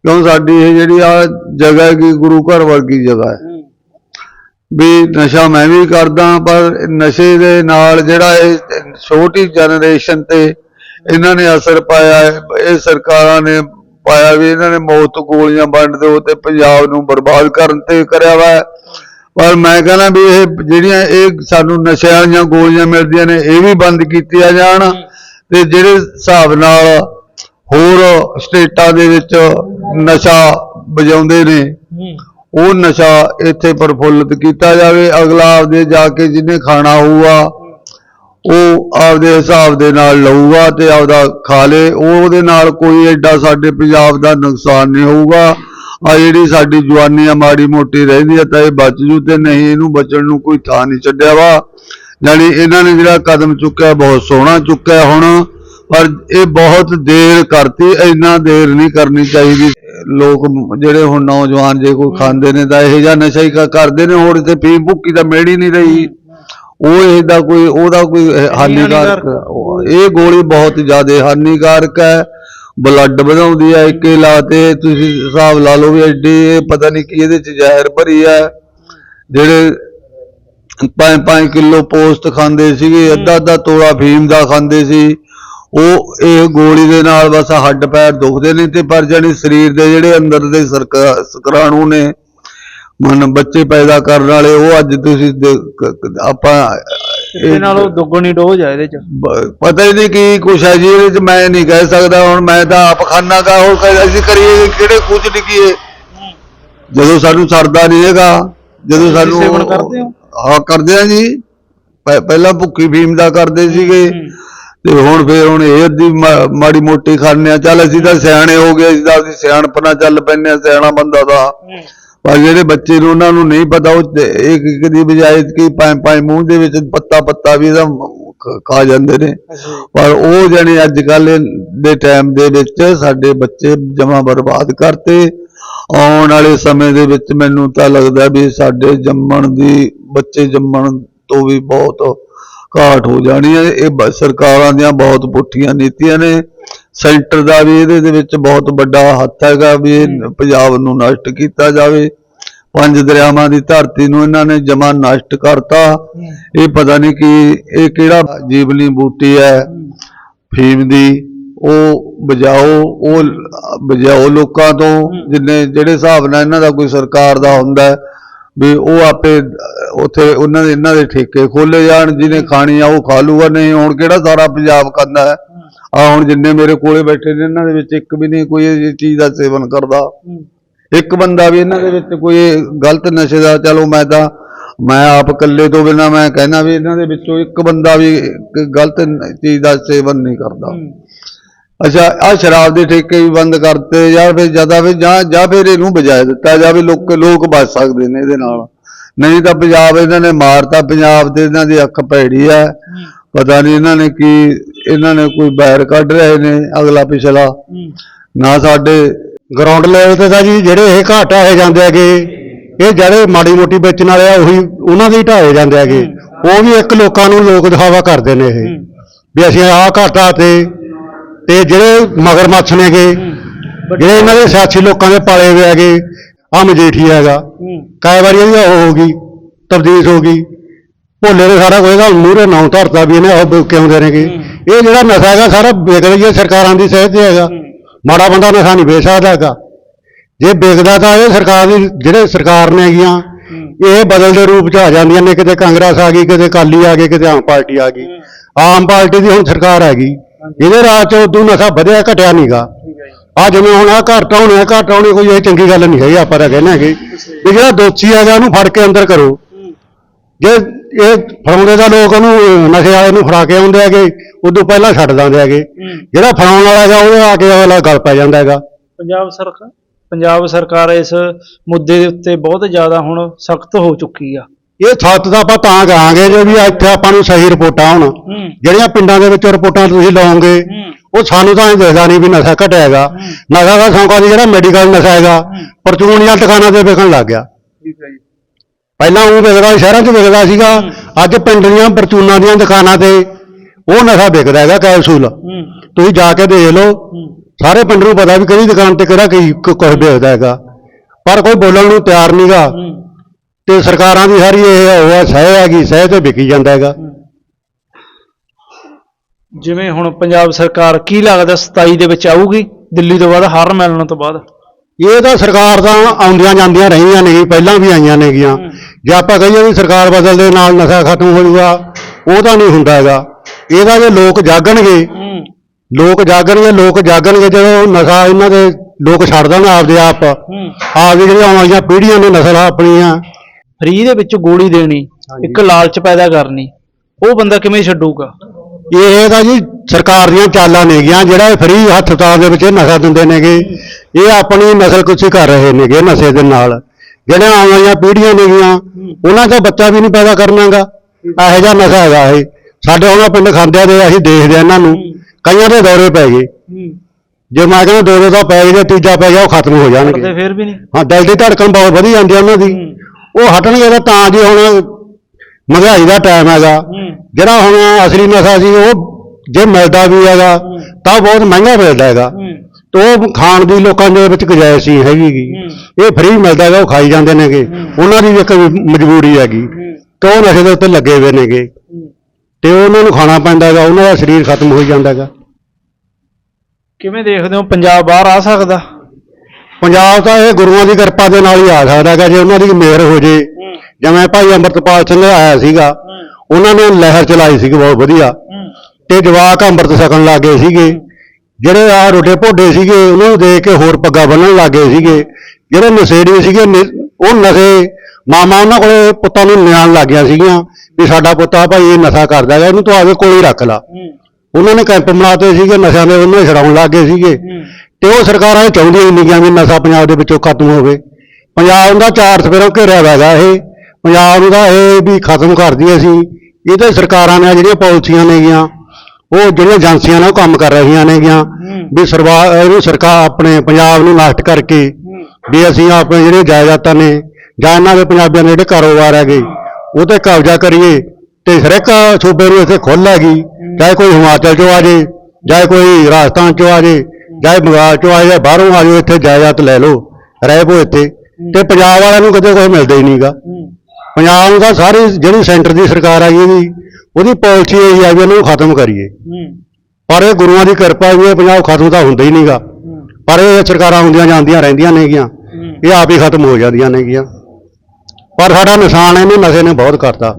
ਕਿਉਂ ਸਾਡੀ ਇਹ ਜਿਹੜੀ ਆ ਜਗ੍ਹਾ ਹੈ ਗੁਰੂ ਘਰ ਵਰਗੀ ਜਗ੍ਹਾ ਹੈ। ਵੀ ਨਸ਼ਾ ਮੈਂ ਵੀ ਕਰਦਾ, ਪਰ ਨਸ਼ੇ ਦੇ ਨਾਲ ਜਿਹੜਾ ਇਹ ਛੋਟੀ ਜਨਰੇਸ਼ਨ ਤੇ ਇਹਨਾਂ ਨੇ ਅਸਰ ਪਾਇਆ ਇਹ ਸਰਕਾਰਾਂ ਨੇ ਪਾਇਆ ਵੀ ਇਹਨਾਂ ਨੇ ਮੌਤ ਗੋਲੀਆਂ ਵੰਡ ਦਿਓ ਤੇ ਪੰਜਾਬ ਨੂੰ ਬਰਬਾਦ ਕਰਨ ਤੇ ਕਰਿਆ ਵਾ। ਪਰ ਮੈਂ ਕਹਿੰਦਾ ਵੀ ਇਹ ਜਿਹੜੀਆਂ ਇਹ ਸਾਨੂੰ ਨਸ਼ਿਆਂ ਵਾਲੀਆਂ ਗੋਲੀਆਂ ਮਿਲਦੀਆਂ ਨੇ, ਇਹ ਵੀ ਬੰਦ ਕੀਤੀਆਂ ਜਾਣ ਤੇ ਜਿਹੜੇ ਹਿਸਾਬ ਨਾਲ ਹੋਰ ਸਟੇਟਾਂ ਦੇ ਵਿੱਚ ਨਸ਼ਾ ਵਜਾਉਂਦੇ ਨੇ, ਉਹ ਨਸ਼ਾ ਇੱਥੇ ਪ੍ਰਫੁੱਲਤ ਕੀਤਾ ਜਾਵੇ। ਅਗਲਾ ਆਪਦੇ ਜਾ ਕੇ ਜਿਹਨੇ ਖਾਣਾ ਹੋਊਗਾ ਉਹ ਆਪਦੇ ਹਿਸਾਬ ਦੇ ਨਾਲ ਲਊਗਾ ਤੇ ਆਪਦਾ ਖਾ ਲੇ। ਉਹਦੇ ਨਾਲ ਕੋਈ ਐਡਾ ਸਾਡੇ ਪੰਜਾਬ ਦਾ ਨੁਕਸਾਨ ਨਹੀਂ ਹੋਊਗਾ। ਆ ਜਿਹੜੀ ਸਾਡੀ ਜਵਾਨੀ ਆ, ਮਾੜੀ ਮੋਟੀ ਰਹਿੰਦੀ ਆ ਤਾਂ ਇਹ ਬਚ ਜੂ ਤੇ ਨਹੀਂ ਇਹਨੂੰ ਬਚਣ ਨੂੰ ਕੋਈ ਥਾਂ ਨਹੀਂ ਛੱਡਿਆ ਵਾ। ਯਾਨੀ ਇਹਨਾਂ ਨੇ ਜਿਹੜਾ ਕਦਮ ਚੁੱਕਿਆ, ਬਹੁਤ ਸੋਹਣਾ ਚੁੱਕਿਆ ਹੁਣ। ਪਰ ਇਹ ਬਹੁਤ ਦੇਰ ਕਰਤੀ, ਇੰਨਾ ਦੇਰ ਨਹੀਂ ਕਰਨੀ ਚਾਹੀਦੀ। ਲੋਕ ਜਿਹੜੇ ਹੁਣ ਨੌਜਵਾਨ ਜੇ ਕੋਈ ਖਾਂਦੇ ਨੇ ਤਾਂ ਇਹ ਜਿਹਾ ਨਸ਼ਾ ਹੀ ਕਰਦੇ ਨੇ। ਹੋਰ ਤੇ ਪੀ ਭੁੱਕੀ ਤਾਂ ਮੇੜੀ ਨਹੀਂ ਰਹੀ। ਉਹ ਇਹਦਾ ਕੋਈ ਉਹਦਾ ਕੋਈ ਹਾਨੀਕਾਰਕ ਇਹ ਗੋਲੀ ਬਹੁਤ ਜ਼ਿਆਦਾ ਹਾਨੀਕਾਰਕ ਹੈ। ਬਲੱਡ ਵਧਾਉਂਦੀ ਹੈ ਇੱਕੇ ਲਾਤੇ ਤੁਸੀਂ ਹਿਸਾਬ ਲਾ ਲਓ ਵੀ ਐਡੀ ਇਹ ਪਤਾ ਨਹੀਂ ਕੀ ਇਹਦੇ ਚ ਜ਼ਹਿਰ ਭਰੀ ਹੈ। ਜਿਹੜੇ 5-5 ਕਿਲੋ ਪੋਸਟ ਖਾਂਦੇ ਸੀਗੇ ਅੱਧਾ ਅੱਧਾ ਤੋਲਾ ਫੀਮ ਦਾ ਖਾਂਦੇ ਸੀ। ਉਹ ਇਹ ਗੋਲੀ ਦੇ ਨਾਲ ਬਸ ਹੱਡ ਪੈਰ ਦੁਖਦੇ ਨੇ ਤੇ ਪਰ ਜਾਨੀ ਸਰੀਰ ਦੇ ਜਿਹੜੇ ਅੰਦਰ ਦੇ ਸ਼ੁਕਰਾਣੂ ਨੇ ਮਨ ਬੱਚੇ ਪੈਦਾ ਕਰਨ ਵਾਲੇ ਉਹ ਅੱਜ ਤੁਸੀਂ ਦੇ- ਆਪਾਂ ਇਹਦੇ ਨਾਲੋਂ ਦੁੱਗਣੀ ਡੋਜ਼ ਆ ਇਹਦੇ ਚ। ਪਤਾ ਹੀ ਨਹੀਂ ਕੀ ਕੁਛ ਹੈ ਜੀ ਇਹਦੇ ਚ ਮੈਂ ਨਹੀਂ ਕਹਿ ਸਕਦਾ ਹੁਣ ਮੈਂ ਤਾਂ ਆਪ ਖਾਨਾ ਗਾ ਹੋਰ ਅਸੀਂ ਕਰੀਏ ਕਿਹੜੇ ਕੁਝ ਡਿੱਗੀਏ? ਜਦੋਂ ਸਾਨੂੰ ਸਰਦਾ ਨਹੀਂ ਹੈਗਾ ਜਦੋਂ ਸਾਨੂੰ ਸੇਵਨ ਕਰਦੇ ਹੋ? ਹਾਂ ਕਰਦੇ ਆ ਜੀ। ਪਹਿ- ਪਹਿਲਾਂ ਭੁੱਖੀ ਫੀਮ ਦਾ ਕਰਦੇ ਸੀਗੇ। ਤੇ ਹੁਣ ਫੇਰ ਹੁਣ ਇਹ ਅੱਧੀ ਮਾ- ਮਾੜੀ ਮੋਟੀ ਖਾਂਦੇ ਆ ਚੱਲ ਅਸੀਂ ਤਾਂ ਸਿਆਣੇ ਹੋ ਗਏ ਅਸੀਂ ਤਾਂ ਸਿਆਣਪਨਾ ਚੱਲ ਆ ਸਿਆਣਾ ਬੰਦਾ ਦਾ ਪਰ ਜਿਹੜੇ ਬੱਚੇ ਨੂੰ ਉਹਨਾਂ ਨੂੰ ਨਹੀਂ ਪਤਾ ਉਹ ਇੱਕ ਇੱਕ ਦੀ ਬਜਾਏ ਕਿ ਪੰਜ ਪੰਜ ਮੂੰਹ ਦੇ ਵਿੱਚ ਪੱਤਾ ਪੱਤਾ ਵੀ ਇਹਦਾ ਖ- ਜਾਂਦੇ ਨੇ। ਪਰ ਉਹ ਜਾਨੀ ਅੱਜ ਕੱਲ ਦੇ ਟਾਈਮ ਦੇ ਵਿੱਚ ਸਾਡੇ ਬੱਚੇ ਜਮਾ ਬਰਬਾਦ ਕਰਤੇ। ਆਉਣ ਵਾਲੇ ਸਮੇਂ ਦੇ ਵਿੱਚ ਮੈਨੂੰ ਤਾਂ ਲੱਗਦਾ ਵੀ ਸਾਡੇ ਜੰਮਣ ਦੀ ਬੱਚੇ ਜੰਮਣ ਤੋਂ ਵੀ ਬਹੁਤ ਘਾਟ ਹੋ ਜਾਣੀ ਹੈ। ਇਹ ਸਰਕਾਰਾਂ ਦੀਆਂ ਬਹੁਤ ਪੁੱਠੀਆਂ ਨੀਤੀਆਂ ਨੇ। ਸੈਂਟਰ ਦਾ ਵੀ ਇਹਦੇ ਦੇ ਵਿੱਚ ਬਹੁਤ ਵੱਡਾ ਹੱਥ ਹੈਗਾ ਵੀ ਇਹ ਪੰਜਾਬ ਨੂੰ ਨਸ਼ਟ ਕੀਤਾ ਜਾਵੇ। ਪੰਜ ਦਰਿਆਵਾਂ ਦੀ ਧਰਤੀ ਨੂੰ ਇਹਨਾਂ ਨੇ ਜਮਾ ਨਸ਼ਟ ਕਰਤਾ। ਇਹ ਪਤਾ ਨਹੀਂ ਕਿ ਇਹ ਕਿਹੜਾ ਜੀਵਨੀ ਬੂਟੀ ਹੈ ਫੀਮ ਦੀ ਉਹ ਬਜਾਓ ਉਹ ਬਜਾਓ ਲੋਕਾਂ ਤੋਂ। ਜਿੰਨੇ ਜਿਹੜੇ ਹਿਸਾਬ ਨਾਲ ਇਹਨਾਂ ਦਾ ਕੋਈ ਸਰਕਾਰ ਦਾ ਹੁੰਦਾ ਵੀ ਉਹ ਆਪੇ ਉੱਥੇ ਉਹਨਾਂ ਦੇ ਇਹਨਾਂ ਦੇ ਠੇਕੇ ਖੋਲੇ ਜਾਣ ਜਿਹਨੇ ਖਾਣੀ ਆ ਉਹ ਖਾ ਲੂਗਾ ਨਹੀਂ ਹੁਣ ਕਿਹੜਾ ਸਾਰਾ ਪੰਜਾਬ ਖਾਂਦਾ ਹੈ? ਆ ਹੁਣ ਜਿੰਨੇ ਮੇਰੇ ਕੋਲੇ ਬੈਠੇ ਨੇ ਇਹਨਾਂ ਦੇ ਵਿੱਚ ਇੱਕ ਵੀ ਨਹੀਂ ਕੋਈ ਇਹ ਚੀਜ਼ ਦਾ ਸੇਵਨ ਕਰਦਾ। ਇੱਕ ਬੰਦਾ ਵੀ ਇਹਨਾਂ ਦੇ ਵਿੱਚ ਕੋਈ ਗਲਤ ਨਸ਼ੇ ਦਾ ਚਲੋ ਮੈਂ ਤਾਂ ਮੈਂ ਆਪ ਇਕੱਲੇ ਤੋਂ ਬਿਨਾ ਮੈਂ ਕਹਿਣਾ ਵੀ ਇਹਨਾਂ ਦੇ ਵਿੱਚੋਂ ਇੱਕ ਬੰਦਾ ਵੀ ਗਲਤ ਚੀਜ਼ ਦਾ ਸੇਵਨ ਨਹੀਂ ਕਰਦਾ। ਅੱਛਾ ਆ ਸ਼ਰਾਬ ਦੇ ਠੇਕੇ ਵੀ ਬੰਦ ਕਰਤੇ ਜਾਂ ਫਿਰ ਜ਼ਿਆਦਾ ਵੀ ਜਾਂ ਜਾਂ ਫਿਰ ਇਹਨੂੰ ਬਜਾਏ ਦਿੱਤਾ ਜਾਵੇ ਲੋਕ ਲੋਕ ਬਚ ਸਕਦੇ ਨੇ ਇਹਦੇ ਨਾਲ। ਨਹੀਂ ਤਾਂ ਪੰਜਾਬ ਇਹਨਾਂ ਨੇ ਮਾਰਤਾ ਪੰਜਾਬ ਦੇ ਇਹਨਾਂ ਦੀ ਅੱਖ ਭੈੜੀ ਹੈ। ਪਤਾ ਨਹੀਂ ਇਹਨਾਂ ਨੇ ਕੀ ਇਹਨਾਂ ਨੇ ਕੋਈ ਬੈਰ ਕੱਢ ਰਹੇ ਨੇ ਅਗਲਾ ਪਿਛਲਾ। ਨਾ ਸਾਡੇ ਗਰਾਊਂਡ ਲੈਵਲ ਤੇ ਤਾਂ ਜੀ ਜਿਹੜੇ ਇਹ ਘਾਟ ਆਏ ਜਾਂਦੇ ਹੈਗੇ ਇਹ ਜਿਹੜੇ ਮਾੜੀ ਮੋਟੀ ਵੇਚਣ ਵਾਲੇ ਆ ਉਹੀ ਉਹਨਾਂ ਦੇ ਹੀ ਢਾਏ ਜਾਂਦੇ ਹੈਗੇ। ਉਹ ਵੀ ਇੱਕ ਲੋਕਾਂ ਨੂੰ ਲੋਕ ਦਿਖਾਵਾ ਕਰਦੇ ਨੇ ਇਹ। ਵੀ ਅਸੀਂ ਆਹ ਘਾਟਾ ਤੇ ਤੇ ਜਿਹੜੇ ਮਗਰਮੱਛ ਨੇਗੇ ਜਿਹੜੇ ਇਹਨਾਂ ਦੇ ਸਿਆਸੀ ਲੋਕਾਂ ਦੇ ਪਾਲੇ ਹੋਏ ਹੈਗੇ ਆ ਮਜੀਠੀ ਹੈਗਾ। ਕਈ ਵਾਰੀ ਇਹਦੀ ਉਹ ਹੋ ਗਈ ਤਬਦੀਲ ਹੋ ਗਈ। ਭੋਲੇ ਨੇ ਸਾਰਾ ਕੁਝ ਇਹਦਾ ਮੂਹਰੇ ਨਾਂ ਧਰਤਾ ਵੀ ਇਹਨੇ ਉਹ ਕਿਉਂ ਦੇ ਨੇਗੇ। ਇਹ ਜਿਹੜਾ ਨਸ਼ਾ ਹੈਗਾ ਸਾਰਾ ਵਿਕਦਾ ਹੀ ਹੈ ਸਰਕਾਰਾਂ ਦੀ ਸਹਿਤ ਤੇ ਹੈਗਾ। ਮਾੜਾ ਬੰਦਾ ਨਸ਼ਾ ਨਹੀਂ ਵੇਚ ਸਕਦਾ ਹੈਗਾ। ਜੇ ਵਿਕਦਾ ਤਾਂ ਇਹ ਸਰਕਾਰ ਦੀ ਜਿਹੜੇ ਸਰਕਾਰ ਨੇ ਹੈਗੀਆਂ ਇਹ ਬਦਲਦੇ ਰੂਪ ਚ ਆ ਜਾਂਦੀਆਂ ਨੇ। ਕਿਤੇ ਕਾਂਗਰਸ ਆ ਗਈ ਕਿਤੇ ਕਾਲੀ ਆ ਗਈ ਕਿਤੇ ਆਮ ਪਾਰਟੀ ਆ ਗਈ। ਆਮ ਪਾਰਟੀ ਦੀ ਹੁਣ ਸਰਕਾਰ ਹੈਗੀ। ਇਹਦੇ ਰਾਜ ਚ ਉਦੋਂ ਨਸ਼ਾ ਵਧਿਆ ਘਟਿਆ ਨਹੀਂਗਾ ਆ ਜਿਵੇਂ ਹੁਣ ਆ ਘਰ ਟਾਉਣੇ ਆ ਘਰ ਟਾਉਣੇ ਕੋਈ ਇਹ ਚੰਗੀ ਗੱਲ ਨਹੀਂ ਹੈਗੀ ਆਪਾਂ ਤਾਂ ਕਹਿੰਦੇ ਹੈਗੇ। ਵੀ ਜਿਹੜਾ ਦੋਸ਼ੀ ਹੈਗਾ ਉਹਨੂੰ ਫੜ ਕੇ ਅੰਦਰ ਕਰੋ। ਜੇ ਇਹ ਫੜਾਉਂਦੇ ਦਾ ਲੋਕ ਉਹਨੂੰ ਨਸ਼ੇ ਵਾਲੇ ਨੂੰ ਫੜਾ ਕੇ ਆਉਂਦੇ ਹੈਗੇ ਉਦੋਂ ਪਹਿਲਾਂ ਛੱਡ ਦਿੰਦੇ ਹੈਗੇ। ਜਿਹੜਾ ਫੜਾਉਣ ਵਾਲਾ ਹੈਗਾ ਉਹ ਆ ਕੇ ਅਗਲਾ ਗੱਲ ਪੈ ਜਾਂਦਾ ਹੈਗਾ। ਪੰਜਾਬ ਸਰਕਾਰ ਪੰਜਾਬ ਸਰਕਾਰ ਇਸ ਮੁੱਦੇ ਦੇ ਉੱਤੇ ਬਹੁਤ ਜ਼ਿਆਦਾ ਹੁਣ ਸਖਤ ਹੋ ਚੁੱਕੀ ਆ। ਇਹ ਸੱਤ ਦਾ ਆਪਾਂ ਤਾਂ ਕਹਾਂਗੇ ਜੇ ਵੀ ਇੱਥੇ ਆਪਾਂ ਨੂੰ ਸਹੀ ਰਿਪੋਰਟਾਂ ਆਉਣ। ਜਿਹੜੀਆਂ ਪਿੰਡਾਂ ਦੇ ਵਿੱਚ ਰਿਪੋਰਟਾਂ ਤੁਸੀਂ ਲਾਓਗੇ ਉਹ ਸਾਨੂੰ ਤਾਂ ਇਹ ਦਿਖਦਾ ਨਹੀਂ ਵੀ ਨਸ਼ਾ ਘਟਿਆ ਹੈਗਾ। ਨਸ਼ਾ ਦਾ ਸੌਂਕਾ ਜਿਹੜਾ ਮੈਡੀਕਲ ਨਸ਼ਾ ਹੈਗਾ। ਪਰਚੂਨੀਆਂ ਦੁਕਾਨਾਂ ਤੇ ਵਿਕਣ ਲੱਗ ਗਿਆ। ਪਹਿਲਾਂ ਉਹ ਵਿਕਦਾ ਸ਼ਹਿਰਾਂ 'ਚ ਵਿਕਦਾ ਸੀਗਾ। ਅੱਜ ਪਿੰਡ ਦੀਆਂ ਪਰਚੂਨਾਂ ਦੀਆਂ ਦੁਕਾਨਾਂ ਤੇ ਉਹ ਨਸ਼ਾ ਵਿਕਦਾ ਹੈਗਾ ਕੈਪਸੂਲ। ਤੁਸੀਂ ਜਾ ਕੇ ਦੇਖ ਲਓ ਸਾਰੇ ਪਿੰਡ ਨੂੰ ਪਤਾ ਵੀ ਕਿਹੜੀ ਦੁਕਾਨ ਤੇ ਕਿਹੜਾ ਕੀ ਕੁ- ਕੁਛ ਵੇਚਦਾ ਹੈਗਾ। ਪਰ ਕੋਈ ਬੋਲਣ ਨੂੰ ਤਿਆਰ ਨਹੀਂਗਾ ਤੇ ਸਰਕਾਰਾਂ ਦੀ ਸਾਰੀ ਇਹ ਉਹ ਹੈ ਸਹਿ ਹੈਗੀ ਸਹਿ ਤੇ ਵਿਕੀ ਜਾਂਦਾ ਹੈਗਾ। ਜਿਵੇਂ ਹੁਣ ਪੰਜਾਬ ਸਰਕਾਰ ਕੀ ਲੱਗਦਾ 27 ਦੇ ਵਿੱਚ ਆਊਗੀ? ਦਿੱਲੀ ਤੋਂ ਬਾਅਦ ਹਾਰ ਮਿਲਣ ਤੋਂ ਬਾਅਦ। ਇਹ ਤਾਂ ਸਰਕਾਰ ਤਾਂ ਆਉਂਦੀਆਂ ਜਾਂਦੀਆਂ ਰਹੀਆਂ ਨੇ ਪਹਿਲਾਂ ਵੀ ਆਈਆਂ ਨੇਗੀਆਂ। ਜੇ ਆਪਾਂ ਕਹੀਏ ਵੀ ਸਰਕਾਰ ਬਦਲ ਦੇ ਨਾਲ ਨਸ਼ਾ ਖਤਮ ਹੋ ਜਾਊਗਾ ਉਹ ਤਾਂ ਨਹੀਂ ਹੁੰਦਾ ਹੈਗਾ। ਇਹਦਾ ਜੇ ਲੋਕ ਜਾਗਣਗੇ ਲੋਕ ਜਾਗਣਗੇ ਲੋਕ ਜਾਗਣਗੇ ਜਦੋਂ ਨਸ਼ਾ ਇਹਨਾਂ ਦੇ ਲੋਕ ਛੱਡ ਦੇਣ ਆਪਦੇ ਆਪ। ਆਪਦੀ ਜਿਹੜੀਆਂ ਆਉਣ ਵਾਲੀਆਂ ਪੀੜ੍ਹੀਆਂ ਨੇ ਨਸਲ ਆਪਣੀਆਂ। ਫ੍ਰੀ ਦੇ ਵਿੱਚ ਗੋਲੀ ਦੇਣੀ ਇੱਕ ਲਾਲਚ ਪੈਦਾ ਕਰਨੀ ਉਹ ਬੰਦਾ ਕਿਵੇਂ ਛੱਡੂਗਾ? ਇਹ ਤਾਂ ਜੀ ਸਰਕਾਰ ਦੀਆਂ ਚਾਲਾਂ ਨੇਗੀਆਂ ਜਿਹੜਾ ਫ੍ਰੀ ਹਸਪਤਾਲ ਦੇ ਵਿੱਚ ਇਹ ਨਸ਼ਾ ਦਿੰਦੇ ਨੇਗੇ। ਇਹ ਆਪਣੀ ਨਸਲ ਕੁਛ ਕਰ ਰਹੇ ਨੇਗੇ ਨਸ਼ੇ ਦੇ ਨਾਲ। ਜਿਹੜੇ ਆਉਣ ਵਾਲੀਆਂ ਪੀੜ੍ਹੀਆਂ ਨੇਗੀਆਂ ਉਹਨਾਂ ਦਾ ਬੱਚਾ ਵੀ ਨਹੀਂ ਪੈਦਾ ਕਰਨਾਗਾ। ਇਹੋ ਜਿਹਾ ਨਸ਼ਾ ਹੈਗਾ ਇਹ। ਸਾਡੇ ਹੁਣ ਪਿੰਡ ਖਾਂਦਿਆਂ ਦੇ ਅਸੀਂ ਦੇਖਦੇ ਆ ਇਹਨਾਂ ਨੂੰ। ਕਈਆਂ ਦੇ ਦੌਰੇ ਪੈ ਗਏ। ਜੇ ਮੈਂ ਕਹਿੰਦਾ ਦੋ ਦੋ ਪੈ ਗਿਆ ਤੀਜਾ ਪੈ ਗਿਆ ਉਹ ਖਤਮ ਹੋ ਜਾਣਗੇ। ਫਿਰ ਵੀ ਨਹੀਂ। ਹਾਂ ਦਿਲ ਦੀ ਧੜਕਣ ਬਹੁਤ ਵਧੀ ਜਾਂਦੀ ਉਹਨਾਂ ਦੀ। ਉਹ ਹਟਣਗੇ ਤਾਂ ਜੀ ਹੁਣ ਮਹਿੰਗਾਈ ਦਾ ਟਾਈਮ ਹੈਗਾ। ਜਿਹੜਾ ਹੁਣ ਅਸਲੀ ਨਸ਼ਾ ਸੀ ਉਹ ਜੇ ਮਿਲਦਾ ਵੀ ਹੈਗਾ ਤਾਂ ਬਹੁਤ ਮਹਿੰਗਾ ਮਿਲਦਾ ਹੈਗਾ। ਤੇ ਖਾਣ ਦੀ ਲੋਕਾਂ ਦੇ ਵਿੱਚ ਗੁੰਜਾਇਸ਼ ਹੀ ਹੈਗੀ ਗੀ। ਇਹ ਫ੍ਰੀ ਮਿਲਦਾ ਹੈਗਾ ਉਹ ਖਾਈ ਜਾਂਦੇ ਨੇਗੇ। ਉਹਨਾਂ ਦੀ ਵੀ ਇੱਕ ਮਜਬੂਰੀ ਹੈਗੀ। ਤੇ ਉਹ ਨਸ਼ੇ ਦੇ ਉੱਤੇ ਲੱਗੇ ਹੋਏ ਨੇਗੇ। ਤੇ ਉਹਨਾਂ ਨੂੰ ਖਾਣਾ ਪੈਂਦਾ ਹੈਗਾ ਉਹਨਾਂ ਦਾ ਸਰੀਰ ਖਤਮ ਹੋਈ ਜਾਂਦਾ ਹੈਗਾ। ਕਿਵੇਂ ਦੇਖਦੇ ਹੋ? ਪੰਜਾਬ ਬਾਹਰ ਆ ਸਕਦਾ? ਪੰਜਾਬ ਤਾਂ ਇਹ ਗੁਰੂਆਂ ਦੀ ਕਿਰਪਾ ਦੇ ਨਾਲ ਹੀ ਆ ਸਕਦਾ ਹੈਗਾ ਜੇ ਉਹਨਾਂ ਦੀ ਮਿਹਰ ਹੋ ਜੇ। ਜਿਵੇਂ ਭਾਈ ਅੰਮ੍ਰਿਤਪਾਲ ਸਿੰਘ ਆਇਆ ਸੀਗਾ ਉਹਨਾਂ ਨੇ ਲਹਿਰ ਚਲਾਈ ਸੀਗੀ ਬਹੁਤ ਵਧੀਆ। ਤੇ ਜਵਾਕ ਅੰਮ੍ਰਿਤ ਛਕਣ ਲੱਗੇ ਸੀਗੇ। ਜਿਹੜੇ ਆ ਰੋਡੇ ਭੋਡੇ ਸੀਗੇ ਉਹਨਾਂ ਨੂੰ ਦੇਖ ਕੇ ਹੋਰ ਪੱਗਾ ਬੰਨਣ ਲੱਗੇ ਸੀਗੇ। ਜਿਹੜੇ ਨਸ਼ੇੜੀ ਸੀਗੇ ਉਹ ਨਸ਼ੇ ਮਾਮਾ ਉਹਨਾਂ ਕੋਲੇ ਪੁੱਤਾਂ ਨੂੰ ਨਿਆਣ ਲੱਗ ਗਿਆ ਸੀਗੀਆਂ ਵੀ ਸਾਡਾ ਪੁੱਤਾ ਭਾਈ ਇਹ ਨਸ਼ਾ ਕਰਦਾ ਹੈਗਾ ਇਹਨੂੰ ਤੂੰ ਕੋਲ ਹੀ ਰੱਖ ਲਾ। ਉਹਨਾਂ ਨੇ ਕੈਂਪ ਬਣਾਤੇ ਸੀਗੇ ਨਸ਼ਿਆਂ ਦੇ ਉਹਨਾਂ ਛਡਾਉਣ ਲੱਗ ਗਏ ਸੀਗੇ। ਤੇ ਉਹ ਸਰਕਾਰਾਂ ਚਾਹੁੰਦੀਆਂ ਹੀ ਨਹੀਂ ਵੀ ਨਸ਼ਾ ਪੰਜਾਬ ਦੇ ਵਿੱਚੋਂ ਖਤਮ ਹੋਵੇ। ਪੰਜਾਬ ਦਾ ਚਾਰ ਸਪੇਰੋਂ ਘੇਰਿਆ ਹੋਇਆ ਹੈਗਾ ਇਹ। ਪੰਜਾਬ ਨੂੰ ਤਾਂ ਇਹ ਵੀ ਖਤਮ ਕਰਦੀ ਅਸੀਂ। ਇਹ ਤਾਂ ਸਰਕਾਰਾਂ ਨੇ ਜਿਹੜੀਆਂ ਪਾਲਿਸੀਆਂ ਨੇਗੀਆਂ ਉਹ ਜਿਹੜੀਆਂ ਏਜੰਸੀਆਂ ਨੇ ਉਹ ਕੰਮ ਕਰ ਰਹੀਆਂ ਨੇਗੀਆਂ। ਵੀ ਸਰਵਾ ਇਹਨੂੰ ਸਰਕਾਰ ਆਪਣੇ ਪੰਜਾਬ ਨੂੰ ਨਸ਼ਟ ਕਰਕੇ ਵੀ ਅਸੀਂ ਆਪਣੇ ਜਿਹੜੇ ਜਾਇਦਾਦਾਂ ਨੇ ਜਾਂ ਇਹਨਾਂ ਦੇ ਪੰਜਾਬੀਆਂ ਦੇ ਜਿਹੜੇ ਕਾਰੋਬਾਰ ਹੈਗੇ ਉਹ ਤੇ ਕਬਜ਼ਾ ਕਰੀਏ ਤੇ ਹਰੇਕ ਸੂਬੇ ਨੂੰ ਇੱਥੇ ਖੁੱਲ੍ਹ ਹੈਗੀ। ਚਾਹੇ ਕੋਈ ਹਿਮਾਚਲ ਚੋਂ ਆ ਜੇ ਚਾਹੇ ਕੋਈ ਰਾਜਸਥਾਨ ਚੋਂ ਆ ਜੇ ਚਾਹੇ ਬੰਗਾਲ ਚੋਂ ਆ ਜੇ ਬਾਹਰੋਂ ਆ ਜਾਓ ਇੱਥੇ ਜਾਇਦਾਦ ਲੈ ਲਓ ਰਹਿ ਪੋ ਇੱਥੇ। ਤੇ ਪੰਜਾਬ ਵਾਲਿਆਂ ਨੂੰ ਕਦੇ ਕੁਝ ਮਿਲਦਾ ਹੀ ਨਹੀਂਗਾ ਪੰਜਾਬ ਤਾਂ ਸਾਰੀ ਜਿਹੜੀ ਸੈਂਟਰ ਦੀ ਸਰਕਾਰ ਆਈ ਇਹਦੀ ਉਹਦੀ ਪਾਲਿਸੀ ਇਹ ਹੈ ਵੀ ਇਹਨੂੰ ਖਤਮ ਕਰੀਏ। ਪਰ ਇਹ ਗੁਰੂਆਂ ਦੀ ਕਿਰਪਾ ਵੀ ਪੰਜਾਬ ਖਤਮ ਤਾਂ ਹੁੰਦਾ ਹੀ ਨਹੀਂਗਾ ਪਰ ਇਹ ਸਰਕਾਰਾਂ ਹੁੰਦੀਆਂ ਜਾਂਦੀਆਂ ਰਹਿੰਦੀਆਂ ਨੇਗੀਆਂ ਇਹ ਆਪ ਹੀ ਖਤਮ ਹੋ ਜਾਂਦੀਆਂ ਨੇਗੀਆਂ ਪਰ ਸਾਡਾ ਨਿਸ਼ਾਨ ਇਹਨੇ ਨਸ਼ੇ ਨੇ ਬਹੁਤ ਕਰਤਾ।